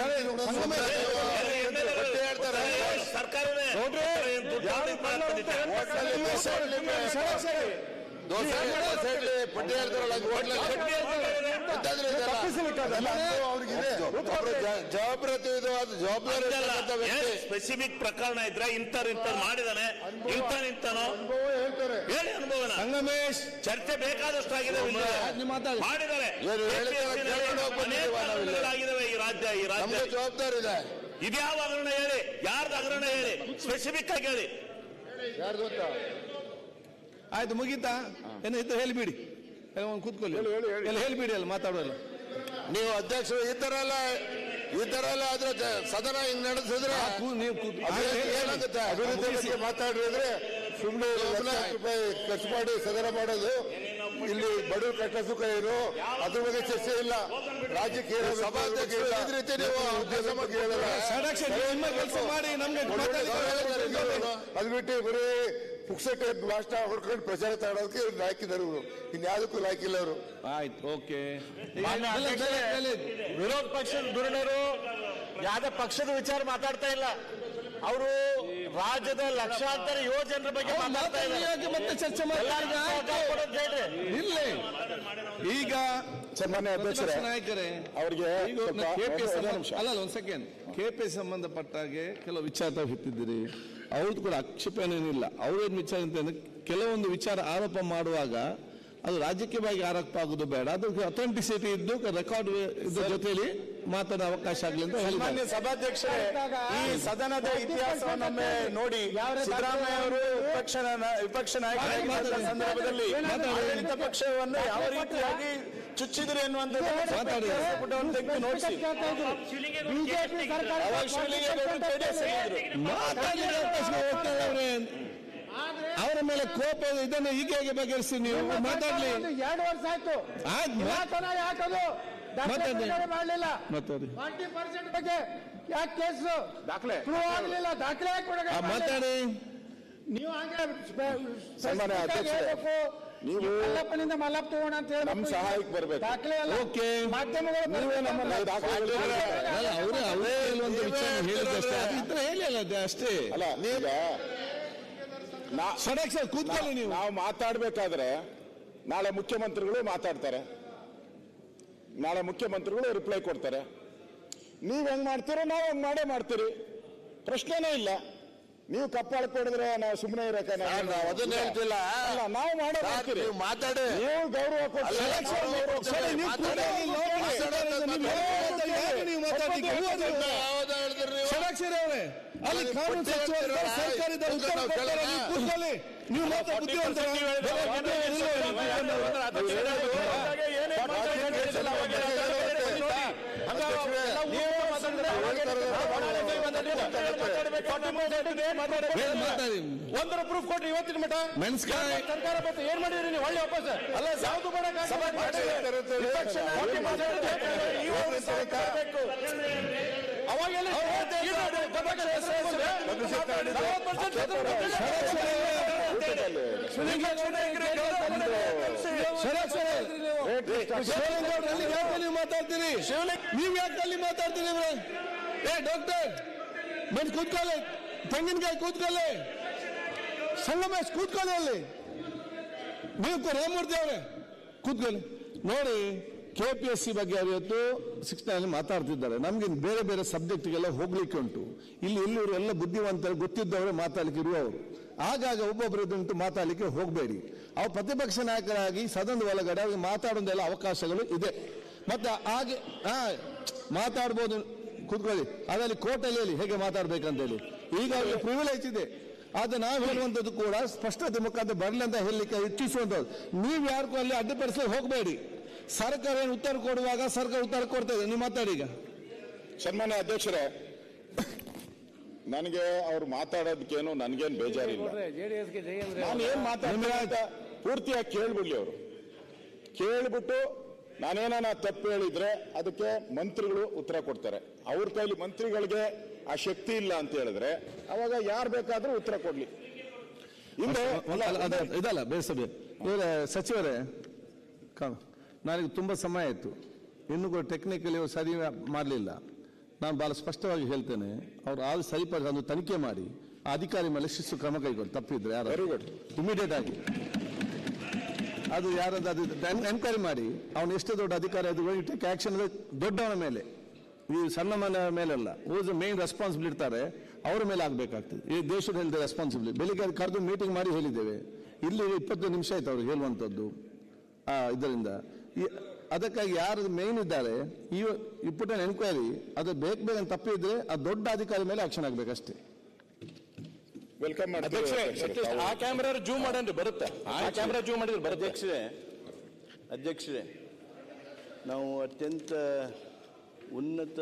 ಜವಾಬ್ದಾರಿ ಸ್ಪೆಸಿಫಿಕ್ ಪ್ರಕರಣ ಇದ್ರೆ ಇಂಥವ್ರು ಮಾಡಿದಾನೆ ಇಂಥ ನಿಂತಾನೋ ಹೇಳಿ ಅನುಭವನ ಸಂಗಮೇಶ್ ಚರ್ಚೆ ಬೇಕಾದಷ್ಟು ಆಗಿದೆ. ಮಾಡಿದ್ದಾರೆ ಈ ರಾಜ್ಯ ಈ ರಾಜ್ಯ ಜವಾಬ್ದಾರಿ ಇದೆ ಇದ್ಯಾವ ಹಗರಣ ಹೇಳಿ? ಯಾರ್ದು ಹಗರಣ ಹೇಳಿ? ಸ್ಪೆಸಿಫಿಕ್ ಆಗಿ ಹೇಳಿ. ಯಾರು ಗೊತ್ತಾ? ಆಯ್ತು ಮುಗೀತಾ? ಏನೋ ಇತ್ತು ಹೇಳಿಬಿಡಿ ಒಂದು ಕೂತ್ಕೊಳ್ಳಿ. ಎಲ್ಲ ಹೇಳಿಬಿಡಿ ಅಲ್ಲ ಮಾತಾಡೋಲ್ಲ. ನೀವು ಅಧ್ಯಕ್ಷರು ಈ ತರ ಎಲ್ಲ ಈ ತರ ಎಲ್ಲ ಆದ್ರೆ ಸದನ ಹಿಂಗ್ ನಡೆಸಿದ್ರೆ ನೀವು ಅಭಿವೃದ್ಧಿ ಅದೇ ಸುಮ್ಮನೆ ರೂಪಾಯಿ ಖರ್ಚು ಮಾಡಿ ಸದನ ಮಾಡೋದು ಇಲ್ಲಿ ಬಡವರು ಕಟ್ಟ ಸುಖ ಏನು? ಅದ್ರ ಬಗ್ಗೆ ಚರ್ಚೆ ಇಲ್ಲ. ರಾಜ್ಯಕ್ಕೆ ಸಭಾಧ್ಯಕ್ಷರು ಇದ್ ರೀತಿ ನೀವು ಕೆಲಸ ಬಗ್ಗೆ ಹೇಳಲ್ಲ. ಷಡಕ್ಷರ ನಿಮ್ಮ ಕೆಲಸ ಮಾಡಿ ನಮ್ಗೆ ಮಾತಾಡಿ ಅದು ಬಿಟ್ಟು ಬರೀ ಪುಕ್ಸಟ್ಟೆ ಭಾಷಣ ಹೊಡ್ಕೊಂಡು ಪ್ರಚಾರ ತಗೊಳೋದಕ್ಕೆ ಇವ್ರು ಲಾಯ್ಕಿದ್ದಾರೆ ಇವರು. ಇನ್ಯಾವುದಕ್ಕೂ ಲಾಯ್ಕಿಲ್ಲ ಅವರು ಆಯ್ತು ಓಕೆ. ವಿರೋಧ ಪಕ್ಷದ ಧುರಣರು ಯಾವ್ದೇ ಪಕ್ಷದ ವಿಚಾರ ಮಾತಾಡ್ತಾ ಇಲ್ಲ. ಅವರು ರಾಜ್ಯದ ಲಕ್ಷಾಂತರ ಯೋಜನೆ ಜನರ ಬಗ್ಗೆ ಮತ್ತೆ ಚರ್ಚೆ ಇಲ್ಲ. ಈಗ ಸನ್ಮಾನ್ಯ ಅಧ್ಯಕ್ಷರೇ ನಾಯಕರೇ ಅವ್ರಿಗೆ. ಅಲ್ಲ ಒಂದ್ ಸೆಕೆಂಡ್ ಕೆಪಿ ಸಂಬಂಧಪಟ್ಟಾಗೆ ಕೆಲವು ವಿಚಾರ ಹಿಟ್ಟಿದ್ದೀರಿ. ಅವ್ರದ್ದು ಕೂಡ ಆಕ್ಷೇಪಣೆ ಏನಿಲ್ಲ. ಅವ್ರೇನ್ ವಿಚಾರ ಅಂತ ಕೆಲವೊಂದು ವಿಚಾರ ಆರೋಪ ಮಾಡುವಾಗ ಅದು ರಾಜಕೀಯವಾಗಿ ಆರೋಪ ಆಗುದು ಬೇಡ. ಅದು ಅಥೆಂಟಿಸಿಟಿ ಇದ್ದು ರೆಕಾರ್ಡ್ ಇದ್ರ ಜೊತೆಯಲ್ಲಿ ಮಾತಾಡೋ ಅವಕಾಶ ಆಗಲಿ ಅಂತ ಸಾಮಾನ್ಯ ಸಭಾಧ್ಯಕ್ಷರೇ ಈ ಸದನದ ಇತಿಹಾಸವನ್ನೊಮ್ಮೆ ನೋಡಿ. ಸಿದ್ದರಾಮಯ್ಯ ಅವರು ವಿಪಕ್ಷ ವಿಪಕ್ಷ ನಾಯಕರಾಗಿದ್ದ ಸಂದರ್ಭದಲ್ಲಿ ಆಡಳಿತ ಪಕ್ಷವನ್ನು ಯಾವ ರೀತಿಯಾಗಿ ಚುಚ್ಚಿದ್ರು ಎನ್ನುವಂಥದ್ದು ಅವ್ರೆ. ಮೇಲೆ ಕೋಪ ಇದೆ. ಇದನ್ನು ಈಗ ಹೇಗೆ ಬಗೆಹರಿಸಿ ನೀವು? ಮಾತಾಡ್ಲಿ. ಎರಡು ವರ್ಷ ಆಯ್ತು. ಯಾಕದು ಮಾಡಲಿಲ್ಲ. ಮಾತಾಡಿ ಪರ್ಸೆಂಟ್ ಬಗ್ಗೆ ಯಾಕೆ ಕೇಸು? ದಾಖಲೆ. ಪ್ರೂವ್ ಆಗಲಿಲ್ಲ. ದಾಖಲೆ ಯಾಕೆ ಮಾತಾಡಿ. ನೀವು ಹಾಗೆ. ನೀವು ಮಲ್ಲಪ್ಪನಿಂದ ಮಲ್ಲಪ್ಪ ತಗೋಣ ಅಂತ ಹೇಳಿ ನಮ್ಮ ಸಹಾಯಕ್ಕೆ ಬರ್ಬೇಕು. ದಾಖಲೆ ಅಲ್ಲ. ಓಕೆ. ಮಾಧ್ಯಮಗಳು ನೀವೇ ನಮ್ಮ ದಾಖಲೆ ಅವರೇ ಅವರೇ ಕೆಲವೊಂದು ವಿಚಾರ ಹೇಳಿದಷ್ಟೇ ಅಷ್ಟೇ. ಅಲ್ಲ ಈಗ ನಾ- ಸಡಕ್ ಸರ್ ಕೂತ್ಕೊಳ್ಳಿ ನೀವು. ನಾವು ಮಾತಾಡ್ಬೇಕಾದ್ರೆ ನಾಳೆ ಮುಖ್ಯಮಂತ್ರಿಗಳು ಮಾತಾಡ್ತಾರೆ. ನಾಳೆ ಮುಖ್ಯಮಂತ್ರಿಗಳು ರಿಪ್ಲೈ ಕೊಡ್ತಾರೆ. ನೀವು ಹೆಂಗ್ ಮಾಡ್ತೀರೋ ನಾವು ಹಂಗ್ ಮಾಡೇ ಮಾಡ್ತೀರಿ. ಪ್ರಶ್ನೆನೇ ಇಲ್ಲ. ನೀವು ಕಪ್ಪಾಳ ಕೊಡಿದ್ರೆ ನಾವು ಸುಮ್ಮನೆ ಇರಕ್ಕೆ ನಾವು- ಸರ್, ನಾವು ಅದನ್ನ ಹೇಳ್ತಿಲ್ಲ. ಅಲ್ಲ ನಾವು ಮಾಡೇ ಸರ್, ಮಾಡ್ತೀರಿ. ನೀವು ಮಾತಾಡಿ. ನೀವು ಗೌರವ ಕೊಡ್ತೀರಿ. ಷಡಾಕ್ಷರಿ ಅವರೇ ಅಲ್ಲಿ ಕಾನೂನು ಸಚಿವರು ಸರ್ಕಾರದ ಉತ್ತರ ಕೊಡ್ತಾರೆ, ನೀವು ಮಾತ್ರ ಬುದ್ಧಿವಂತ ಒಂದರ ಪ್ರೂಫ್ ಕೊಟ್ರಿ ಇವತ್ತಿನ ಮಠ ಮೆಣಸ್ಕಾಯಿ ಸರ್ಕಾರ ಬಂತು ಏನ್ ಮಾಡಿದ್ರಿ ನೀವು ಒಳ್ಳೆ ವಾಪಸ್ ಅಲ್ಲ ಯಾವ್ದು ಅವಾಗೆಲ್ಲ ಶಿವಲಿಂಗೌಡ್ರಲ್ಲಿ ಯಾಕೆ ನೀವು ಮಾತಾಡ್ತೀರಿ ನೀವು ಯಾಕೆ ಅಲ್ಲಿ ಮಾತಾಡ್ತೀರಿ? ಏ ಡಾಕ್ಟರ್ ಬಂದು ಕೂತ್ಕೊಳ್ಳಿ. ತೆಂಗಿನಕಾಯಿ ಕೂತ್ಕೊಳ್ಳಿ. ಸಂಗಮೇಶ್ ಕೂತ್ಕೊಳ್ಳಿ ಅಲ್ಲಿ. ನೀವು ರಾಮಮೂರ್ತಿ ಅವರೇ ಕೂತ್ಕೊಳ್ಳಿ. ನೋಡಿ ಕೆ ಪಿ ಎಸ್ ಸಿ ಬಗ್ಗೆ ಅವ್ರು ಇವತ್ತು ಮಾತಾಡ್ತಿದ್ದಾರೆ. ನಮ್ಗೆ ಬೇರೆ ಬೇರೆ ಸಬ್ಜೆಕ್ಟ್ಗೆಲ್ಲ ಹೋಗ್ಲಿಕ್ಕೆ ಉಂಟು. ಇಲ್ಲಿ ಇಲ್ಲಿವರು ಎಲ್ಲ ಬುದ್ಧಿವಂತರು, ಗೊತ್ತಿದ್ದವರೇ ಮಾತಾಡಲಿಕ್ಕೆ ಇರುವವರು. ಆಗಾಗ ಒಬ್ಬೊಬ್ಬರದ್ದುಂಟು ಮಾತಾಡಲಿಕ್ಕೆ ಹೋಗಬೇಡಿ. ಅವ್ರು ಪ್ರತಿಪಕ್ಷ ನಾಯಕರಾಗಿ ಸದನದ ಒಳಗಡೆ ಅವ್ರಿಗೆ ಮಾತಾಡೋದೆಲ್ಲ ಅವಕಾಶಗಳು ಇದೆ. ಮತ್ತೆ ಹಾಗೆ, ಹಾ, ಮಾತಾಡ್ಬೋದು. ಕೂತ್ಕೊಳ್ಳಿ. ಅದರಲ್ಲಿ ಕೋರ್ಟಲ್ಲಿ ಹೇಳಿ, ಹೇಗೆ ಮಾತಾಡ್ಬೇಕಂತೇಳಿ ಈಗ ಅವ್ರಿಗೆ ಪ್ರಿವಿಲೇಜ್ ಇದೆ. ಆದ್ರೆ ನಾವು ಹೇಳುವಂಥದ್ದು ಕೂಡ ಸ್ಪಷ್ಟತೆ ಮುಖಾಂತರ ಬರಲಿ ಅಂತ ಹೇಳಲಿಕ್ಕೆ ಇಚ್ಛಿಸುವಂಥದ್ದು. ನೀವು ಯಾರಿಗೂ ಅಲ್ಲಿ ಅಡ್ಡಿಪಡಿಸಲು ಹೋಗಬೇಡಿ. ಸರ್ಕಾರ ಏನು ಉತ್ತರ ಕೊಡುವಾಗ ಸರ್ಕಾರ ಉತ್ತರ ಕೊಡ್ತಾ ಇದೆ. ನೀವು ಮಾತಾಡಿ ಈಗ. ಸನ್ಮಾನ್ಯ ಅಧ್ಯಕ್ಷರೇ ನನಗೆ ಅವ್ರು ಮಾತಾಡೋದಕ್ಕೇನು ನನಗೇನು ಬೇಜಾರಿಲ್ಲ. ನಾನು ಏನ್ ಮಾತಾಡ್ತೀನಿ ಅಂತ ಪೂರ್ತಿಯಾಗಿ ಕೇಳ್ಬಿಡ್ಲಿ ಅವರು. ಕೇಳ್ಬಿಟ್ಟು ನಾನೇನ ತಪ್ಪು ಹೇಳಿದ್ರೆ ಅದಕ್ಕೆ ಮಂತ್ರಿಗಳು ಉತ್ತರ ಕೊಡ್ತಾರೆ. ಅವ್ರ ಕೈಲಿ ಮಂತ್ರಿಗಳಿಗೆ ಆ ಶಕ್ತಿ ಇಲ್ಲ ಅಂತ ಹೇಳಿದ್ರೆ ಅವಾಗ ಯಾರು ಬೇಕಾದ್ರೂ ಉತ್ತರ ಕೊಡ್ಲಿ. ಇದಲ್ಲ ಬೇಸಬೆ ಸಚಿವರೇ ಕ- ನನಗೆ ತುಂಬ ಸಮಯ ಆಯಿತು. ಇನ್ನೂ ಕೂಡ ಟೆಕ್ನಿಕಲಿ ಸರಿ ಮಾಡಲಿಲ್ಲ. ನಾನು ಭಾಳ ಸ್ಪಷ್ಟವಾಗಿ ಹೇಳ್ತೇನೆ ಅವ್ರು ಆದ ಸರಿಪಡಿಸಿ ಒಂದು ತನಿಖೆ ಮಾಡಿ ಆ ಅಧಿಕಾರಿ ಮೇಲೆ ಶಿಸ್ತು ಕ್ರಮ ಕೈಗೊಳ್ಳಿ. ತಪ್ಪಿದ್ರೆ ಯಾರು. ಇಮಿಡಿಯೇಟ್ ಆಗಿ. ಅದು ಯಾರದ್ದು ಅದು ಎನ್ಕ್ವೈರಿ ಮಾಡಿ ಅವನು ಎಷ್ಟು ದೊಡ್ಡ ಅಧಿಕಾರಿ ಅದು ಟೇಕ್ ಆಕ್ಷನ್ ದೊಡ್ಡವನ ಮೇಲೆ. ಈ ಸಣ್ಣ ಮನೆ ಮೇಲೆಲ್ಲ ಊಸ್ ಮೇನ್ ರೆಸ್ಪಾನ್ಸಿಬಲ್ ಇರ್ತಾರೆ ಅವರ ಮೇಲೆ ಆಗಬೇಕಾಗ್ತದೆ. ಈ ದೇಶದ ಹೇಳಿದ ರೆಸ್ಪಾನ್ಸಿಬಿಲಿಟಿ ಬೆಳಿಗ್ಗೆ ಅದು ಕರೆದು ಮೀಟಿಂಗ್ ಮಾಡಿ ಹೇಳಿದ್ದೇವೆ. ಇಲ್ಲಿ ಇಪ್ಪತ್ತು ನಿಮಿಷ ಆಯ್ತು ಅವ್ರು ಹೇಳುವಂಥದ್ದು. ಆ ಇದರಿಂದ. ಅದಕ್ಕಾಗಿ ಯಾರು ಮೇನ್ ಇದ್ದಾರೆ ಈ ಇಪ್ಪುಟ್ ಎನ್ಕ್ವೈರಿ ಅದು ಬೇಕು ಬೇಗ ತಪ್ಪಿದ್ರೆ ಆ ದೊಡ್ಡ ಅಧಿಕಾರಿ ಮೇಲೆ ಆಕ್ಷನ್ ಆಗ್ಬೇಕಷ್ಟೇ. ವೆಲ್ಕಮ್ ಆ ಕ್ಯಾಮ್ರಾ ಜೂಮ್ ಮಾಡನ್ರಿ ಬರುತ್ತೆ. ಆ ಕ್ಯಾಮ್ರಾ ಜೂಮ್ ಮಾಡಿದ್ರೆ ಬರುತ್ತೆ. ಅಧ್ಯಕ್ಷರೇ ಅಧ್ಯಕ್ಷರೇ ನಾವು ಅತ್ಯಂತ ಉನ್ನತ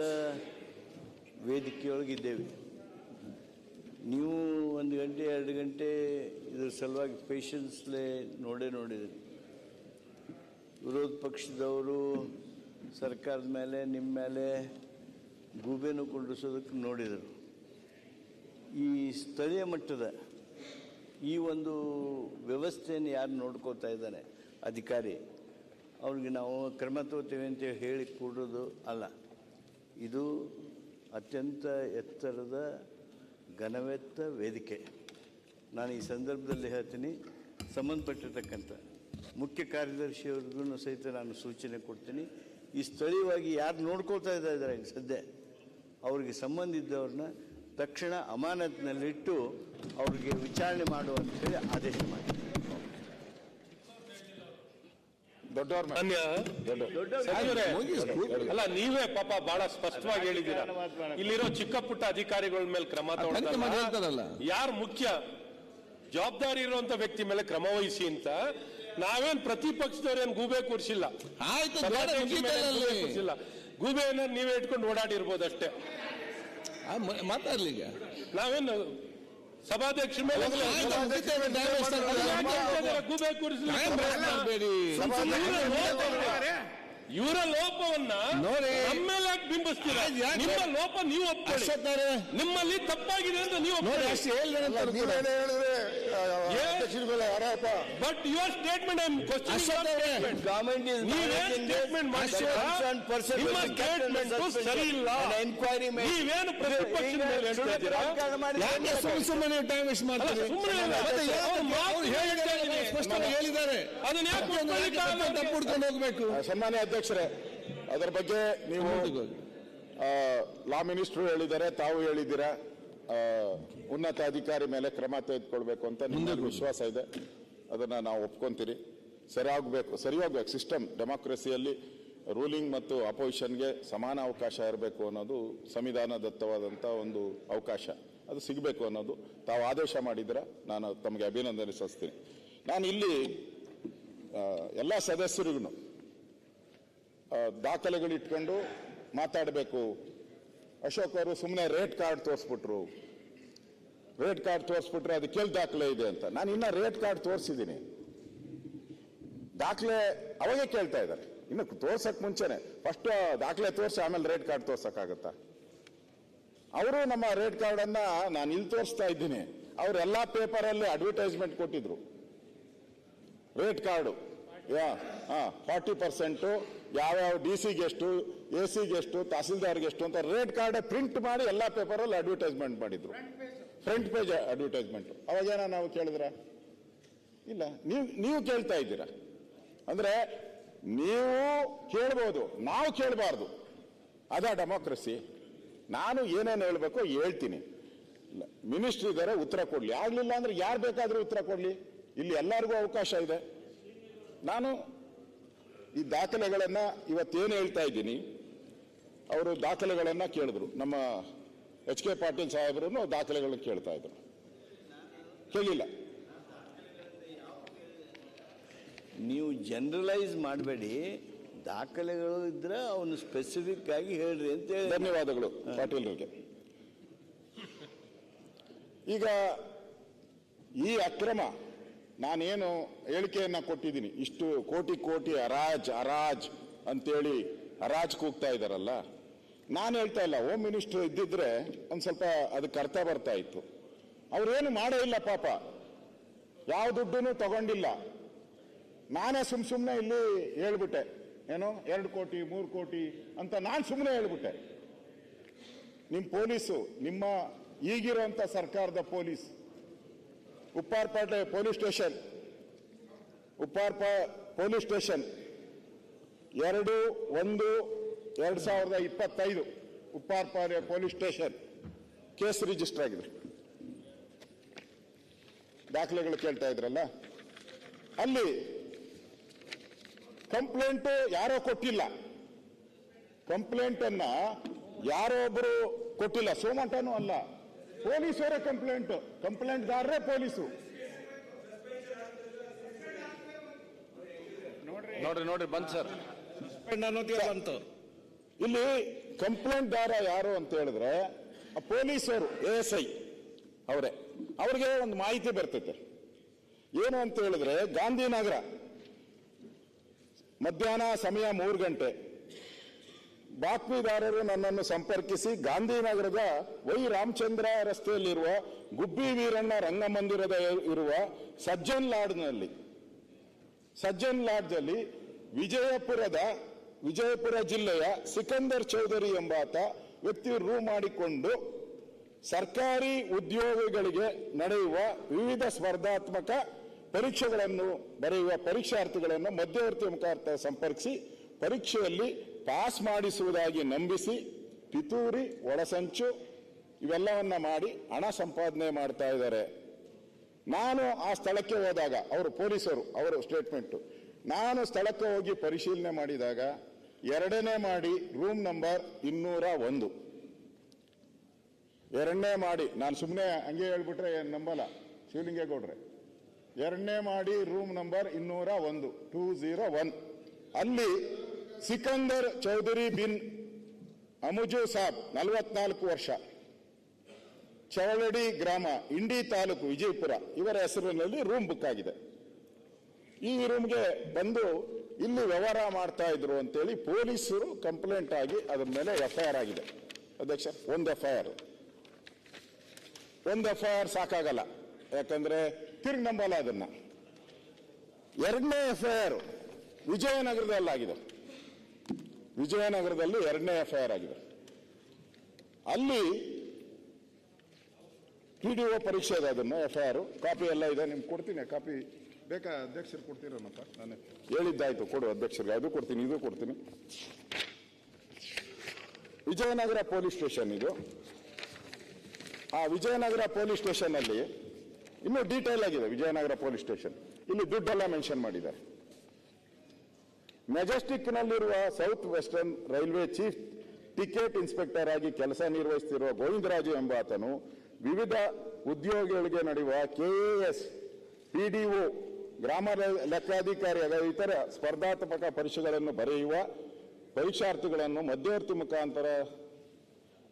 ವೇದಿಕೆಯೊಳಗಿದ್ದೇವೆ. ನೀವು ಒಂದು ಗಂಟೆ ಎರಡು ಗಂಟೆ ಇದ್ರ ಸಲುವಾಗಿ ಪೇಷನ್ಸ್ಲೇ ನೋಡೇ ನೋಡಿದ್ರಿ. ವಿರೋಧ ಪಕ್ಷದವರು ಸರ್ಕಾರದ ಮೇಲೆ, ನಿಮ್ಮ ಮೇಲೆ ಗೂಬೆನು ಕುಂಡಿಸೋದಕ್ಕೆ ನೋಡಿದರು. ಈ ಸ್ಥಳೀಯ ಮಟ್ಟದ ಈ ಒಂದು ವ್ಯವಸ್ಥೆಯನ್ನು ಯಾರು ನೋಡ್ಕೋತಾ ಇದ್ದಾನೆ? ಅಧಿಕಾರಿ. ಅವ್ರಿಗೆ ನಾವು ಕ್ರಮ ತಗೋತೀವಿ ಅಂತ ಹೇಳಿ ಕೊಡೋದು ಅಲ್ಲ. ಇದು ಅತ್ಯಂತ ಎತ್ತರದ ಘನವೆತ್ತ ವೇದಿಕೆ. ನಾನು ಈ ಸಂದರ್ಭದಲ್ಲಿ ಹೇಳ್ತೀನಿ, ಸಂಬಂಧಪಟ್ಟಿರ್ತಕ್ಕಂಥ ಮುಖ್ಯ ಕಾರ್ಯದರ್ಶಿಯವ್ರಿಗೂ ಸಹಿತ ನಾನು ಸೂಚನೆ ಕೊಡ್ತೀನಿ. ಈ ಸ್ಥಳೀಯವಾಗಿ ಯಾರು ನೋಡ್ಕೊಳ್ತಾ ಇದ್ದಾರೆ ಈಗ ಸದ್ಯ ಅವ್ರಿಗೆ ಸಂಬಂಧ ಇದ್ದವ್ರನ್ನ ತಕ್ಷಣ ಅಮಾನತಿನಲ್ಲಿಟ್ಟು ಅವ್ರಿಗೆ ವಿಚಾರಣೆ ಮಾಡು ಅಂತ ಹೇಳಿ ಆದೇಶ ಮಾಡಿ ದೊಡ್ಡವ್ರ ಅಲ್ಲ ನೀವೇ ಪಾಪ ಬಹಳ ಸ್ಪಷ್ಟವಾಗಿ ಹೇಳಿದ್ದೀರಾ? ಇಲ್ಲಿರೋ ಚಿಕ್ಕ ಪುಟ್ಟ ಅಧಿಕಾರಿಗಳ ಮೇಲೆ ಕ್ರಮ ಯಾರು ಮುಖ್ಯ? ಜವಾಬ್ದಾರಿ ಇರುವಂತ ವ್ಯಕ್ತಿ ಮೇಲೆ ಕ್ರಮ ವಹಿಸಿ ಅಂತ ನಾವೇನ್ ಪ್ರತಿಪಕ್ಷದವ್ರೇನ್ ಗೂಬೆ ಕೂರಿಸಿಲ್ಲ ಆಯ್ತು ಬೇಡ, ಗೂಬೆ. ಗೂಬೆಯನ್ನ ನೀವೇ ಇಟ್ಕೊಂಡು ಓಡಾಡಿರ್ಬೋದು ಅಷ್ಟೇ ಆ, ಮ- ಮಾತಾಡ್ಲಿ ಈಗ ನಾವೇನು ಸಭಾಧ್ಯಕ್ಷ ಮೇಲೆ ಆಯ್ತು. ಯಾಕೆ ಹೇಳ್ತಾ ಇದ್ದೀರಾ? ಗೂಬೆ ಮಾಡ್ಬೇಡಿ. ಇವರ ಲೋಪವನ್ನ ನೋಡಿ. ನಮ್ಮ ಮೇಲೆ ಯಾಕೆ ಬಿಂಬಿಸ್ತೀರಾ ಆಯ್ತು, ಯಾಕೆ? ನಿಮ್ಮ ಲೋಪ ನೀವು ಒಪ್ಕೊಳ್ಳಿ ನಿಮ್ಮಲ್ಲಿ ತಪ್ಪಾಗಿದೆ ಅಂತ ನೀವು ನೋಡಿ ಅಷ್ಟು ಹೇಳಿದ ನಂತರ ಯಾರಪ್ಪ but your statement I question government is ನೀವೇನ್ ಸ್ಟೇಟ್ಮೆಂಟ್? ನಿಮ್ಮ ಸ್ಟೇಟ್ಮೆಂಟ್ ಸರಿ ಇಲ್ಲ. ಎನ್ಕ್ವೈರಿ ನೀವೇನು ಪ್ರತಿಪಕ್ಷದ ಮೇಲೆ? ಯಾಕೆ ಸುಮ್ಮನೆ ಸುಮ್ಮನೆ ಟೈಮ್ ವೇಸ್ಟ್ ಮಾಡ್ತೀರಿ ಸುಮ್ಮನೆ. ಸ್ಪಷ್ಟವಾಗಿ ಹೇಳಿದ್ದಾರೆ ಅದನ್ನ ಯಾಕೆ? ತಪ್ಪು ಹುಡ್ಕೊಂಡು ಹೋಗ್ಬೇಕು ಸನ್ಮಾನ್ಯ ಅಧ್ಯಕ್ಷರೇ ಅದರ ಬಗ್ಗೆ ನೀವು. ಲಾ ಮಿನಿಸ್ಟ್ರು ಹೇಳಿದ್ದಾರೆ ತಾವು ಹೇಳಿದ್ದೀರಾ ಆ, ಉನ್ನತ ಅಧಿಕಾರಿ ಮೇಲೆ ಕ್ರಮ ತೆಗೆದುಕೊಳ್ಬೇಕು ಅಂತ ನಿಮ್ಮಲ್ಲಿ ವಿಶ್ವಾಸ ಇದೆ. ಅದನ್ನು ನಾವು ಒಪ್ಕೊಂತೀರಿ. ಸರಿ ಆಗಬೇಕು ಸರಿ ಹೋಗ್ಬೇಕು ಸಿಸ್ಟಮ್ ಡೆಮಾಕ್ರಸಿಯಲ್ಲಿ ರೂಲಿಂಗ್ ಮತ್ತು ಅಪೋಸಿಷನ್ಗೆ ಸಮಾನ ಅವಕಾಶ ಇರಬೇಕು ಅನ್ನೋದು ಸಂವಿಧಾನದತ್ತವಾದಂಥ ಒಂದು ಅವಕಾಶ. ಅದು ಸಿಗಬೇಕು ಅನ್ನೋದು. ತಾವು ಆದೇಶ ಮಾಡಿದ್ರೆ ನಾನು ತಮಗೆ ಅಭಿನಂದನೆ ಸಲ್ಲಿಸ್ತೀನಿ. ನಾನು ಇಲ್ಲಿ ಎಲ್ಲ ಸದಸ್ಯರಿಗೂ ದಾಖಲೆಗಳು ಇಟ್ಕೊಂಡು ಮಾತಾಡಬೇಕು. ಅಶೋಕ್ ಅವರು ಸುಮ್ಮನೆ ರೇಟ್ ಕಾರ್ಡ್ ತೋರಿಸ್ಬಿಟ್ರು. ರೇಟ್ ಕಾರ್ಡ್ ತೋರಿಸ್ಬಿಟ್ರೆ ಅದು ಎಲ್ಲಿ ದಾಖಲೆ ಇದೆ ಅಂತ. ನಾನು ಇನ್ನ ರೇಟ್ ಕಾರ್ಡ್ ತೋರಿಸಿದ್ದೀನಿ ದಾಖಲೆ ಅವಾಗೇ ಕೇಳ್ತಾ ಇದ್ದಾರೆ. ಇನ್ನು ತೋರ್ಸಕ್ ಮುಂಚೆನೆ. ಫಸ್ಟ್ ದಾಖಲೆ ತೋರಿಸಿ ಆಮೇಲೆ ರೇಟ್ ಕಾರ್ಡ್ ತೋರ್ಸಕ್ಕಾಗತ್ತಾ? ಅವರು ನಮ್ಮ ರೇಟ್ ಕಾರ್ಡ್ ಅನ್ನ ನಾನು ಇಲ್ಲಿ ತೋರಿಸ್ತಾ ಇದ್ದೀನಿ. ಅವರೆಲ್ಲ ಪೇಪರ್ ಅಲ್ಲಿ ಅಡ್ವರ್ಟೈಸ್ಮೆಂಟ್ ಕೊಟ್ಟಿದ್ರು. Rate card. ಯಾ ಹಾಂ ಫಾರ್ಟಿ ಪರ್ಸೆಂಟು ಯಾವ್ಯಾವ ಡಿ ಸಿಗೆ ಎಷ್ಟು ಎ ಸಿಗೆ ಎಷ್ಟು ತಹಸೀಲ್ದಾರ್ಗೆ ಎಷ್ಟು ಅಂತ ರೇಟ್ ಕಾರ್ಡ್ ಪ್ರಿಂಟ್ ಮಾಡಿ ಎಲ್ಲ ಪೇಪರಲ್ಲಿ ಅಡ್ವರ್ಟೈಸ್ಮೆಂಟ್ ಮಾಡಿದ್ರು. Front page advertisement. ಅವಾಗೇನ ನಾವು ಕೇಳಿದ್ರ? ಇಲ್ಲ ನೀವು ನೀವು ಕೇಳ್ತಾ ಇದ್ದೀರಾ? ಅಂದ್ರೆ ನೀವು ಕೇಳ್ಬೋದು ನಾವು ಕೇಳಬಾರ್ದು. ಅದ ಡೆಮೋಕ್ರಸಿ? ನಾನು ಏನೇನು ಹೇಳ್ಬೇಕು ಹೇಳ್ತೀನಿ. ಮಿನಿಸ್ಟ್ರಿ ಇದ್ದಾರೆ ಉತ್ತರ ಕೊಡ್ಲಿ. ಆಗಲಿಲ್ಲ ಅಂದ್ರೆ ಯಾರು ಬೇಕಾದರೂ ಉತ್ತರ ಕೊಡ್ಲಿ. ಇಲ್ಲಿ ಎಲ್ಲರಿಗೂ ಅವಕಾಶ ಇದೆ. ನಾನು ಈ ದಾಖಲೆಗಳನ್ನು ಇವತ್ತೇನು ಹೇಳ್ತಾ ಇದ್ದೀನಿ ಅವರು ದಾಖಲೆಗಳನ್ನು ಕೇಳಿದ್ರು. ನಮ್ಮ ಎಚ್ ಕೆ ಪಾಟೀಲ್ ಸಾಹೇಬರು ದಾಖಲೆಗಳನ್ನ ಕೇಳ್ತಾ ಇದ್ರು. ಕೇಳಿಲ್ಲ. ನೀವು ಜನರಲೈಸ್ ಮಾಡಬೇಡಿ. ದಾಖಲೆಗಳು ಇದ್ರೆ ಅವನು ಸ್ಪೆಸಿಫಿಕ್ ಆಗಿ ಹೇಳ್ರಿ ಅಂತ ಹೇಳಿ. ಧನ್ಯವಾದಗಳು ಪಾಟೀಲ್ರಿಗೆ. ಈಗ ಈ ಅಕ್ರಮ ನಾನೇನು ಹೇಳಿಕೆಯನ್ನ ಕೊಟ್ಟಿದ್ದೀನಿ, ಇಷ್ಟು ಕೋಟಿ ಕೋಟಿ ಅರಾಜ್ ಅರಾಜ್ ಅಂತೇಳಿ ಅರಾಜ್ ಕೂಗ್ತಾ ಇದ್ದಾರಲ್ಲ, ನಾನು ಹೇಳ್ತಾ ಇಲ್ಲ ಹೋಮ್ ಮಿನಿಸ್ಟರ್ ಇದ್ದಿದ್ರೆ ಒಂದು ಸ್ವಲ್ಪ ಅದಕ್ಕೆ ಅರ್ಥ ಬರ್ತಾ ಇತ್ತು. ಅವ್ರೇನು ಮಾಡೇ ಇಲ್ಲ ಪಾಪ, ಯಾವ ದುಡ್ಡನ್ನು ತಗೊಂಡಿಲ್ಲ. ನಾನೇ ಸುಮ್ ಸುಮ್ಮನೆ ಇಲ್ಲಿ ಹೇಳ್ಬಿಟ್ಟೆ, ಏನು ಎರಡು ಕೋಟಿ, ಮೂರು ಕೋಟಿ ಅಂತ ನಾನು ಸುಮ್ಮನೆ ಹೇಳ್ಬಿಟ್ಟೆ. ನಿಮ್ಮ ಪೊಲೀಸು, ನಿಮ್ಮ ಈಗಿರೋಂಥ ಸರ್ಕಾರದ police Upparpet police station Upparpet police station ಎರಡು, ಒಂದು, ಎರಡು ಸಾವಿರದ ಇಪ್ಪತ್ತೈದು Upparpet police station case register ಆಗಿದೆ. ದಾಖಲೆಗಳು ಕೇಳ್ತಾ ಇದ್ರಲ್ಲ, ಅಲ್ಲಿ ಕಂಪ್ಲೇಂಟ್ ಯಾರೋ ಕೊಟ್ಟಿಲ್ಲ. ಕಂಪ್ಲೇಂಟ್ ಅನ್ನ ಯಾರೋ ಒಬ್ಬರು ಕೊಟ್ಟಿಲ್ಲ ಸೋಮಂಟನೂ ಅಲ್ಲ. ಪೊಲೀಸರೇ ಕಂಪ್ಲೇಂಟ್. ಕಂಪ್ಲೇಂಟ್ದಾರರೇ ಪೊಲೀಸು. ನೋಡ್ರಿ. ನೋಡ್ರಿ ಬಂತ ಸರ್. ಬಂತು. ಇಲ್ಲಿ ಕಂಪ್ಲೇಂಟ್ ದಾರ ಯಾರು ಅಂತ ಹೇಳಿದ್ರೆ ಆ ಪೊಲೀಸರು ಎ ಎಸ್ ಐ ಅವರೇ. ಅವ್ರಿಗೆ ಒಂದು ಮಾಹಿತಿ ಬರ್ತೈತೆ. ಏನು ಅಂತ ಹೇಳಿದ್ರೆ ಗಾಂಧಿನಗರ ಮಧ್ಯಾಹ್ನ ಸಮಯ ಮೂರು ಗಂಟೆ. ಬಾತ್ಮೀದಾರರು ನನ್ನನ್ನು ಸಂಪರ್ಕಿಸಿ ಗಾಂಧಿನಗರದ ವೈ ರಾಮಚಂದ್ರ ರಸ್ತೆಯಲ್ಲಿರುವ ಗುಬ್ಬಿ ವೀರಣ್ಣ ರಂಗಮಂದಿರದ ಇರುವ ಸಜ್ಜನ್ ಲಾಡ್ನಲ್ಲಿ ಸಜ್ಜನ್ ಲಾಡ್ಜಲ್ಲಿ ವಿಜಯಪುರದ, ವಿಜಯಪುರ ಜಿಲ್ಲೆಯ ಸಿಕಂದರ್ ಚೌಧರಿ ಎಂಬಾತ ವ್ಯಕ್ತಿ ರೂ ಮಾಡಿಕೊಂಡು ಸರ್ಕಾರಿ ಉದ್ಯೋಗಿಗಳಿಗೆ ನಡೆಯುವ ವಿವಿಧ ಸ್ಪರ್ಧಾತ್ಮಕ ಪರೀಕ್ಷೆಗಳನ್ನು ಬರೆಯುವ ಪರೀಕ್ಷಾರ್ಥಿಗಳನ್ನು ಮಧ್ಯವರ್ತಿ ಮುಖಾಂತರ ಸಂಪರ್ಕಿಸಿ ಪರೀಕ್ಷೆಯಲ್ಲಿ ಪಾಸ್ ಮಾಡಿಸುವುದಾಗಿ ನಂಬಿಸಿ, ಪಿತೂರಿ, ಒಳಸಂಚು ಇವೆಲ್ಲವನ್ನ ಮಾಡಿ ಹಣ ಸಂಪಾದನೆ ಮಾಡ್ತಾ ಇದ್ದಾರೆ. ನಾನು ಆ ಸ್ಥಳಕ್ಕೆ ಹೋದಾಗ, ಅವರು ಪೊಲೀಸರು, ಅವರು ಸ್ಟೇಟ್ಮೆಂಟ್. ನಾನು ಸ್ಥಳಕ್ಕೆ ಹೋಗಿ ಪರಿಶೀಲನೆ ಮಾಡಿದಾಗ, ಎರಡನೇ ಮಾಡಿ ರೂಮ್ ನಂಬರ್ ಇನ್ನೂರ ಒಂದು. ಎರಡನೇ ಮಾಡಿ, ನಾನು ಸುಮ್ಮನೆ ಹಂಗೆ ಹೇಳ್ಬಿಟ್ರೆ ಏನು ನಂಬಲ್ಲ, ಶಿವಲಿಂಗೇಗೌಡ್ರೆ. ಎರಡನೇ ಮಾಡಿ ರೂಮ್ ನಂಬರ್ ಇನ್ನೂರ ಒಂದು, ಟೂ ಝೀರೋ ಒನ್. ಅಲ್ಲಿ ಸಿಕಂದರ್ ಚೌಧರಿ ಬಿನ್ ಅಮುಜು ಸಾಬ್, ನಲವತ್ನಾಲ್ಕು ವರ್ಷ. ಚವಳಡಿ ಗ್ರಾಮ, ಇಂಡಿ ತಾಲೂಕು, ವಿಜಯಪುರ. ಇವರ ಹೆಸರಿನಲ್ಲಿ ರೂಮ್ ಬುಕ್ ಆಗಿದೆ. ಈ ರೂಮ್ಗೆ ಬಂದು ಇಲ್ಲಿ ವ್ಯವಹಾರ ಮಾಡ್ತಾ ಇದ್ರು ಅಂತೇಳಿ ಪೊಲೀಸರು ಕಂಪ್ಲೇಂಟ್ ಆಗಿ ಅದರ ಮೇಲೆ ಎಫ್ಐಆರ್ ಆಗಿದೆ. ಅಧ್ಯಕ್ಷ, ಒಂದು ಎಫ್ಐಆರ್. ಒಂದು ಎಫ್ಐಆರ್ ಸಾಕಾಗಲ್ಲ. ಯಾಕಂದ್ರೆ ತಿರ್ಗಿ ನಂಬಲ್ಲ ಅದನ್ನ. ಎರಡನೇ ಎಫ್ಐಆರ್ ವಿಜಯನಗರದಲ್ಲಾಗಿದೆ. ವಿಜಯನಗರದಲ್ಲಿ ಎರಡನೇ ಎಫ್ಐಆರ್ ಆಗಿದೆ. ಅಲ್ಲಿ ಪಿ ಡಿ ಒ ಪರೀಕ್ಷೆ ಇದೆ ಅದನ್ನು, ಎಫ್ಐಆರ್, ಕಾಪಿ ಎಲ್ಲ ಇದೆ, ನಿಮ್ಗೆ ಕೊಡ್ತೀನಿ, ಕಾಪಿ ಬೇಕಾ ಅಧ್ಯಕ್ಷರು ಕೊಡ್ತೀರನಪ್ಪ ನಾನು ಹೇಳಿದ್ದಾಯ್ತು, ಕೊಡು ಅಧ್ಯಕ್ಷರಿಗೆ, ಅದು ಕೊಡ್ತೀನಿ, ಇದು ಕೊಡ್ತೀನಿ. ವಿಜಯನಗರ ಪೊಲೀಸ್ ಸ್ಟೇಷನ್ ಇದು. ಆ ವಿಜಯನಗರ ಪೊಲೀಸ್ ಸ್ಟೇಷನ್ ಅಲ್ಲಿ ಇನ್ನೂ ಡೀಟೇಲ್ ಆಗಿದೆ ವಿಜಯನಗರ ಪೊಲೀಸ್ ಸ್ಟೇಷನ್. ಇಲ್ಲಿ ದುಡ್ಡೆಲ್ಲ ಮೆನ್ಷನ್ ಮಾಡಿದ್ದಾರೆ. ಮೆಜೆಸ್ಟಿಕ್ನಲ್ಲಿರುವ south western railway chief ticket inspector ಆಗಿ ಕೆಲಸ ನಿರ್ವಹಿಸುತ್ತಿರುವ ಗೋವಿಂದರಾಜು ಎಂಬಾತನು ವಿವಿಧ ಉದ್ಯೋಗಿಗಳಿಗೆ ನಡೆಯುವ ಕೆಎಎಸ್ ಪಿಡಿಒ ಗ್ರಾಮ ಲೆ- ಲೆಕ್ಕಾಧಿಕಾರಿ ಅಥವಾ ಇತರ ಸ್ಪರ್ಧಾತ್ಮಕ ಪರೀಕ್ಷೆಗಳನ್ನು ಬರೆಯುವ ಪರೀಕ್ಷಾರ್ಥಿಗಳನ್ನು ಮಧ್ಯವರ್ತಿ ಮುಖಾಂತರ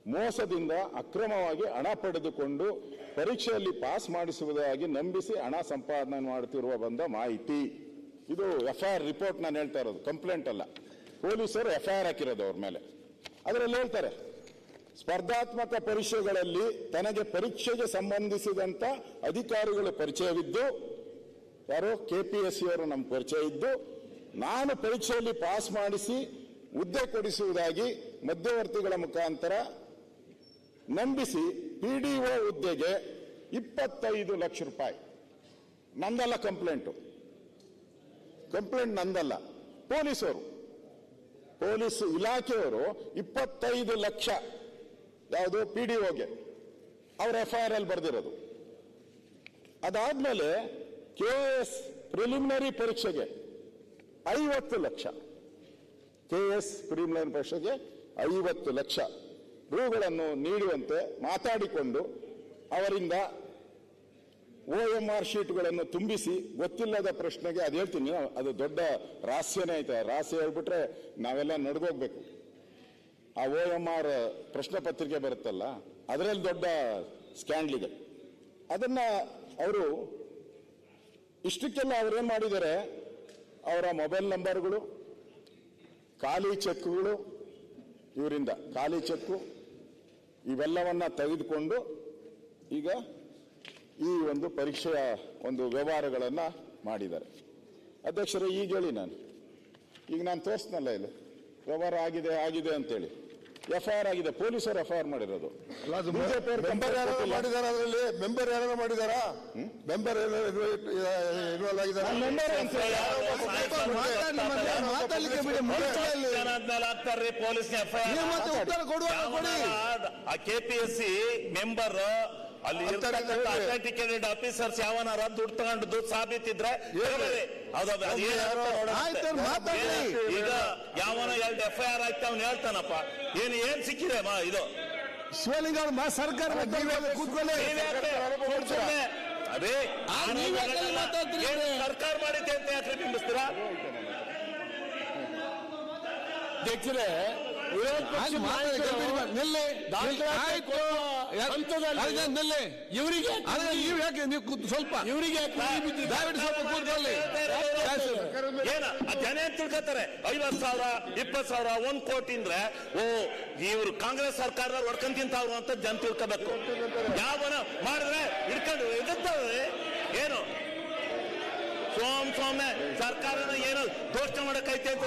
ಮೋಸದಿಂದ ಅಕ್ರಮವಾಗಿ ಹಣ ಪಡೆದುಕೊಂಡು ಪರೀಕ್ಷೆಯಲ್ಲಿ ಪಾಸ್ ಮಾಡಿಸುವುದಾಗಿ ನಂಬಿಸಿ ಹಣ ಸಂಪಾದನೆ ಮಾಡುತ್ತಿರುವ ಬಂದ ಮಾಹಿತಿ. ಇದು ಎಫ್ಐಆರ್ ರಿಪೋರ್ಟ್ ನಾನು ಹೇಳ್ತಾ ಇರೋದು, ಕಂಪ್ಲೇಂಟ್ ಅಲ್ಲ. ಪೊಲೀಸರು ಎಫ್ಐಆರ್ ಹಾಕಿರೋದು ಅವ್ರ ಮೇಲೆ. ಅದರಲ್ಲಿ ಹೇಳ್ತಾರೆ, ಸ್ಪರ್ಧಾತ್ಮಕ ಪರೀಕ್ಷೆಗಳಲ್ಲಿ ತನಗೆ ಪರೀಕ್ಷೆಗೆ ಸಂಬಂಧಿಸಿದಂತ ಅಧಿಕಾರಿಗಳು ಪರಿಚಯವಿದ್ದು, ಯಾರು ಕೆಪಿಎಸ್ಸಿ ಅವರು ನಮ್ಮ ಪರಿಚಯ ಇದ್ದು, ನಾನು ಪರೀಕ್ಷೆಯಲ್ಲಿ ಪಾಸ್ ಮಾಡಿಸಿ ಹುದ್ದೆ ಕೊಡಿಸುವುದಾಗಿ ಮಧ್ಯವರ್ತಿಗಳ ಮುಖಾಂತರ ನಂಬಿಸಿ ಪಿಡಿಒ ಹುದ್ದೆಗೆ ಇಪ್ಪತ್ತೈದು ಲಕ್ಷ ರೂಪಾಯಿ. ನಂದಲ್ಲ ಕಂಪ್ಲೇಂಟು. ಕಂಪ್ಲೇಂಟ್ ನಂದಲ್ಲ. ಪೊಲೀಸರು. ಪೊಲೀಸ್ ಇಲಾಖೆಯವರು ಇಪ್ಪತ್ತೈದು ಲಕ್ಷ ಯಾವುದು ಪಿ ಡಿ ಒಗೆ ಅವ್ರ ಆರ್ ಅಲ್ಲಿ ಬರೆದಿರೋದು. ಅದಾದ್ಮೇಲೆ ಕೆ ಎಸ್ ಪ್ರಿಲಿಮಿನರಿ ಪರೀಕ್ಷೆಗೆ ಐವತ್ತು ಲಕ್ಷ. ಕೆ ಎಸ್ ಪ್ರಿಲಿಮಿನರಿ ಪರೀಕ್ಷೆಗೆ ಐವತ್ತು ಲಕ್ಷ. ರೂಗಳನ್ನು ನೀಡುವಂತೆ ಮಾತಾಡಿಕೊಂಡು ಅವರಿಂದ ಒ ಎಂ ಆರ್ ಶೀಟ್ಗಳನ್ನು ತುಂಬಿಸಿ, ಗೊತ್ತಿಲ್ಲದ ಪ್ರಶ್ನೆಗೆ ಅದು ಹೇಳ್ತೀನಿ, ಅದು ದೊಡ್ಡ ರಹಸ್ಯನೇ ಐತೆ, ರಹಸ್ಯ ಹೇಳ್ಬಿಟ್ರೆ ನಾವೆಲ್ಲ ನಡ್ಗೋಗ್ಬೇಕು. ಆ ಓ ಎಂ ಆರ್ ಪ್ರಶ್ನೆ ಪತ್ರಿಕೆ ಬರುತ್ತಲ್ಲ, ಅದರಲ್ಲಿ ದೊಡ್ಡ ಸ್ಕ್ಯಾಂಡಲ್ ಇದೆ. ಅದನ್ನ ಅವರು ಇಷ್ಟಕ್ಕೆಲ್ಲ ಅವ್ರೇನ್ ಮಾಡಿದ್ದಾರೆ, ಅವರ ಮೊಬೈಲ್ ನಂಬರ್ಗಳು, ಖಾಲಿ ಚೆಕ್ಗಳು, ಇವರಿಂದ ಖಾಲಿ ಚೆಕ್ಕು, ಇವೆಲ್ಲವನ್ನ ತೆಗೆದುಕೊಂಡು ಈಗ ಈ ಒಂದು ಪರೀಕ್ಷೆಯ ಒಂದು ವ್ಯವಹಾರಗಳನ್ನು ಮಾಡಿದ್ದಾರೆ. ಅಧ್ಯಕ್ಷರೇ ಈಗ ಹೇಳಿ ನಾನು. ಈಗ ನಾನು ತೋರಿಸ್ನಲ್ಲ ಇಲ್ಲಿ. ವ್ಯವಹಾರ ಆಗಿದೆ ಆಗಿದೆ ಅಂತೇಳಿ. ಎಫ್ ಐ ಆರ್ ಆಗಿದೆ ಪೊಲೀಸರು ಎಫ್ ಐ ಆರ್ ಮಾಡಿರೋದು ಮೆಂಬರ್ ಯಾರು. ಮಾಡಿದಾರ ಅದರಲ್ಲಿ? ಮೆಂಬರ್ ಯಾರು ಮಾಡಿದಾರಾ? ಮೆಂಬರ್ ಇನ್ವಾಲ್ವ್ ಹಾಕ್ತಾರ್ರಿ ಪೊಲೀಸ್ ನೀವು ಮತ್ತೆ ಉತ್ತರ ಕೊಡುವಾಗ ಕೊಡಿ. ಆ ಕೆಪಿಎಸ್ಸಿ ಮೆಂಬರ್ ಅಲ್ಲಿ ಅಥೆಂಟಿಕೇಟೆಡ್ ಆಫೀಸರ್ಸ್ ಯಾವನಾರ ದುಡ್ಡು ತಗೊಂಡು ದುಡ್ಡು ಸಾಬೀತಿದ್ರೆ. ಈಗ ಯಾವನ ಎರಡು ಎಫ್ ಐ ಆರ್ ಆಯ್ತು ಅವ್ನು ಹೇಳ್ತಾನಪ್ಪ. ಏನು ಏನ್ ಸಿಕ್ಕಿದೆ ಮಾ ಇದು? ಶಿವಲಿಂಗ ಸರ್ಕಾರ? ಅದೇ ಸರ್ಕಾರ ಮಾಡಿದ್ದೆ ಅಂತ ಯಾಕೆ ಬಿಂಬಿಸ್ತೀರಾ ಅಧ್ಯಕ್ಷರೇ ಇವರಿಗೆ ನೀವು ಯಾಕೆ ನೀವು ಸ್ವಲ್ಪ ಇವರಿಗೆ ದಯವಿಟ್ಟು ಸ್ವಲ್ಪ ಕೂತ್ಕೊಳ್ಳಿ. ಏನ? ಆ ಜನ ಏನ್ ತಿಳ್ಕೊತಾರೆ? ಐವತ್ ಸಾವಿರ ಇಪ್ಪತ್ ಸಾವಿರ ಒಂದ್ ಕೋಟಿ ಅಂದ್ರೆ ಓ ಇವ್ರು ಕಾಂಗ್ರೆಸ್ ಸರ್ಕಾರದವ್ರು ಹೊಡ್ಕೊಂಡ್ ತಿಂತಾವ್ರು ಅಂತ ಜನ ತಿಳ್ಕೋಬೇಕು. ಯಾವನ ಮಾಡಿದ್ರೆ ಹಿಡ್ಕೊಂಡು ಎದುರ್ತಾವ್ರೆ ಏನು? ಸೋಮ್ ಸೋಮ್ನೆ ಸರ್ಕಾರನ ಏನೋ ದೋಷ ಮಾಡಕ್ಕೈತೆ ಅಂತ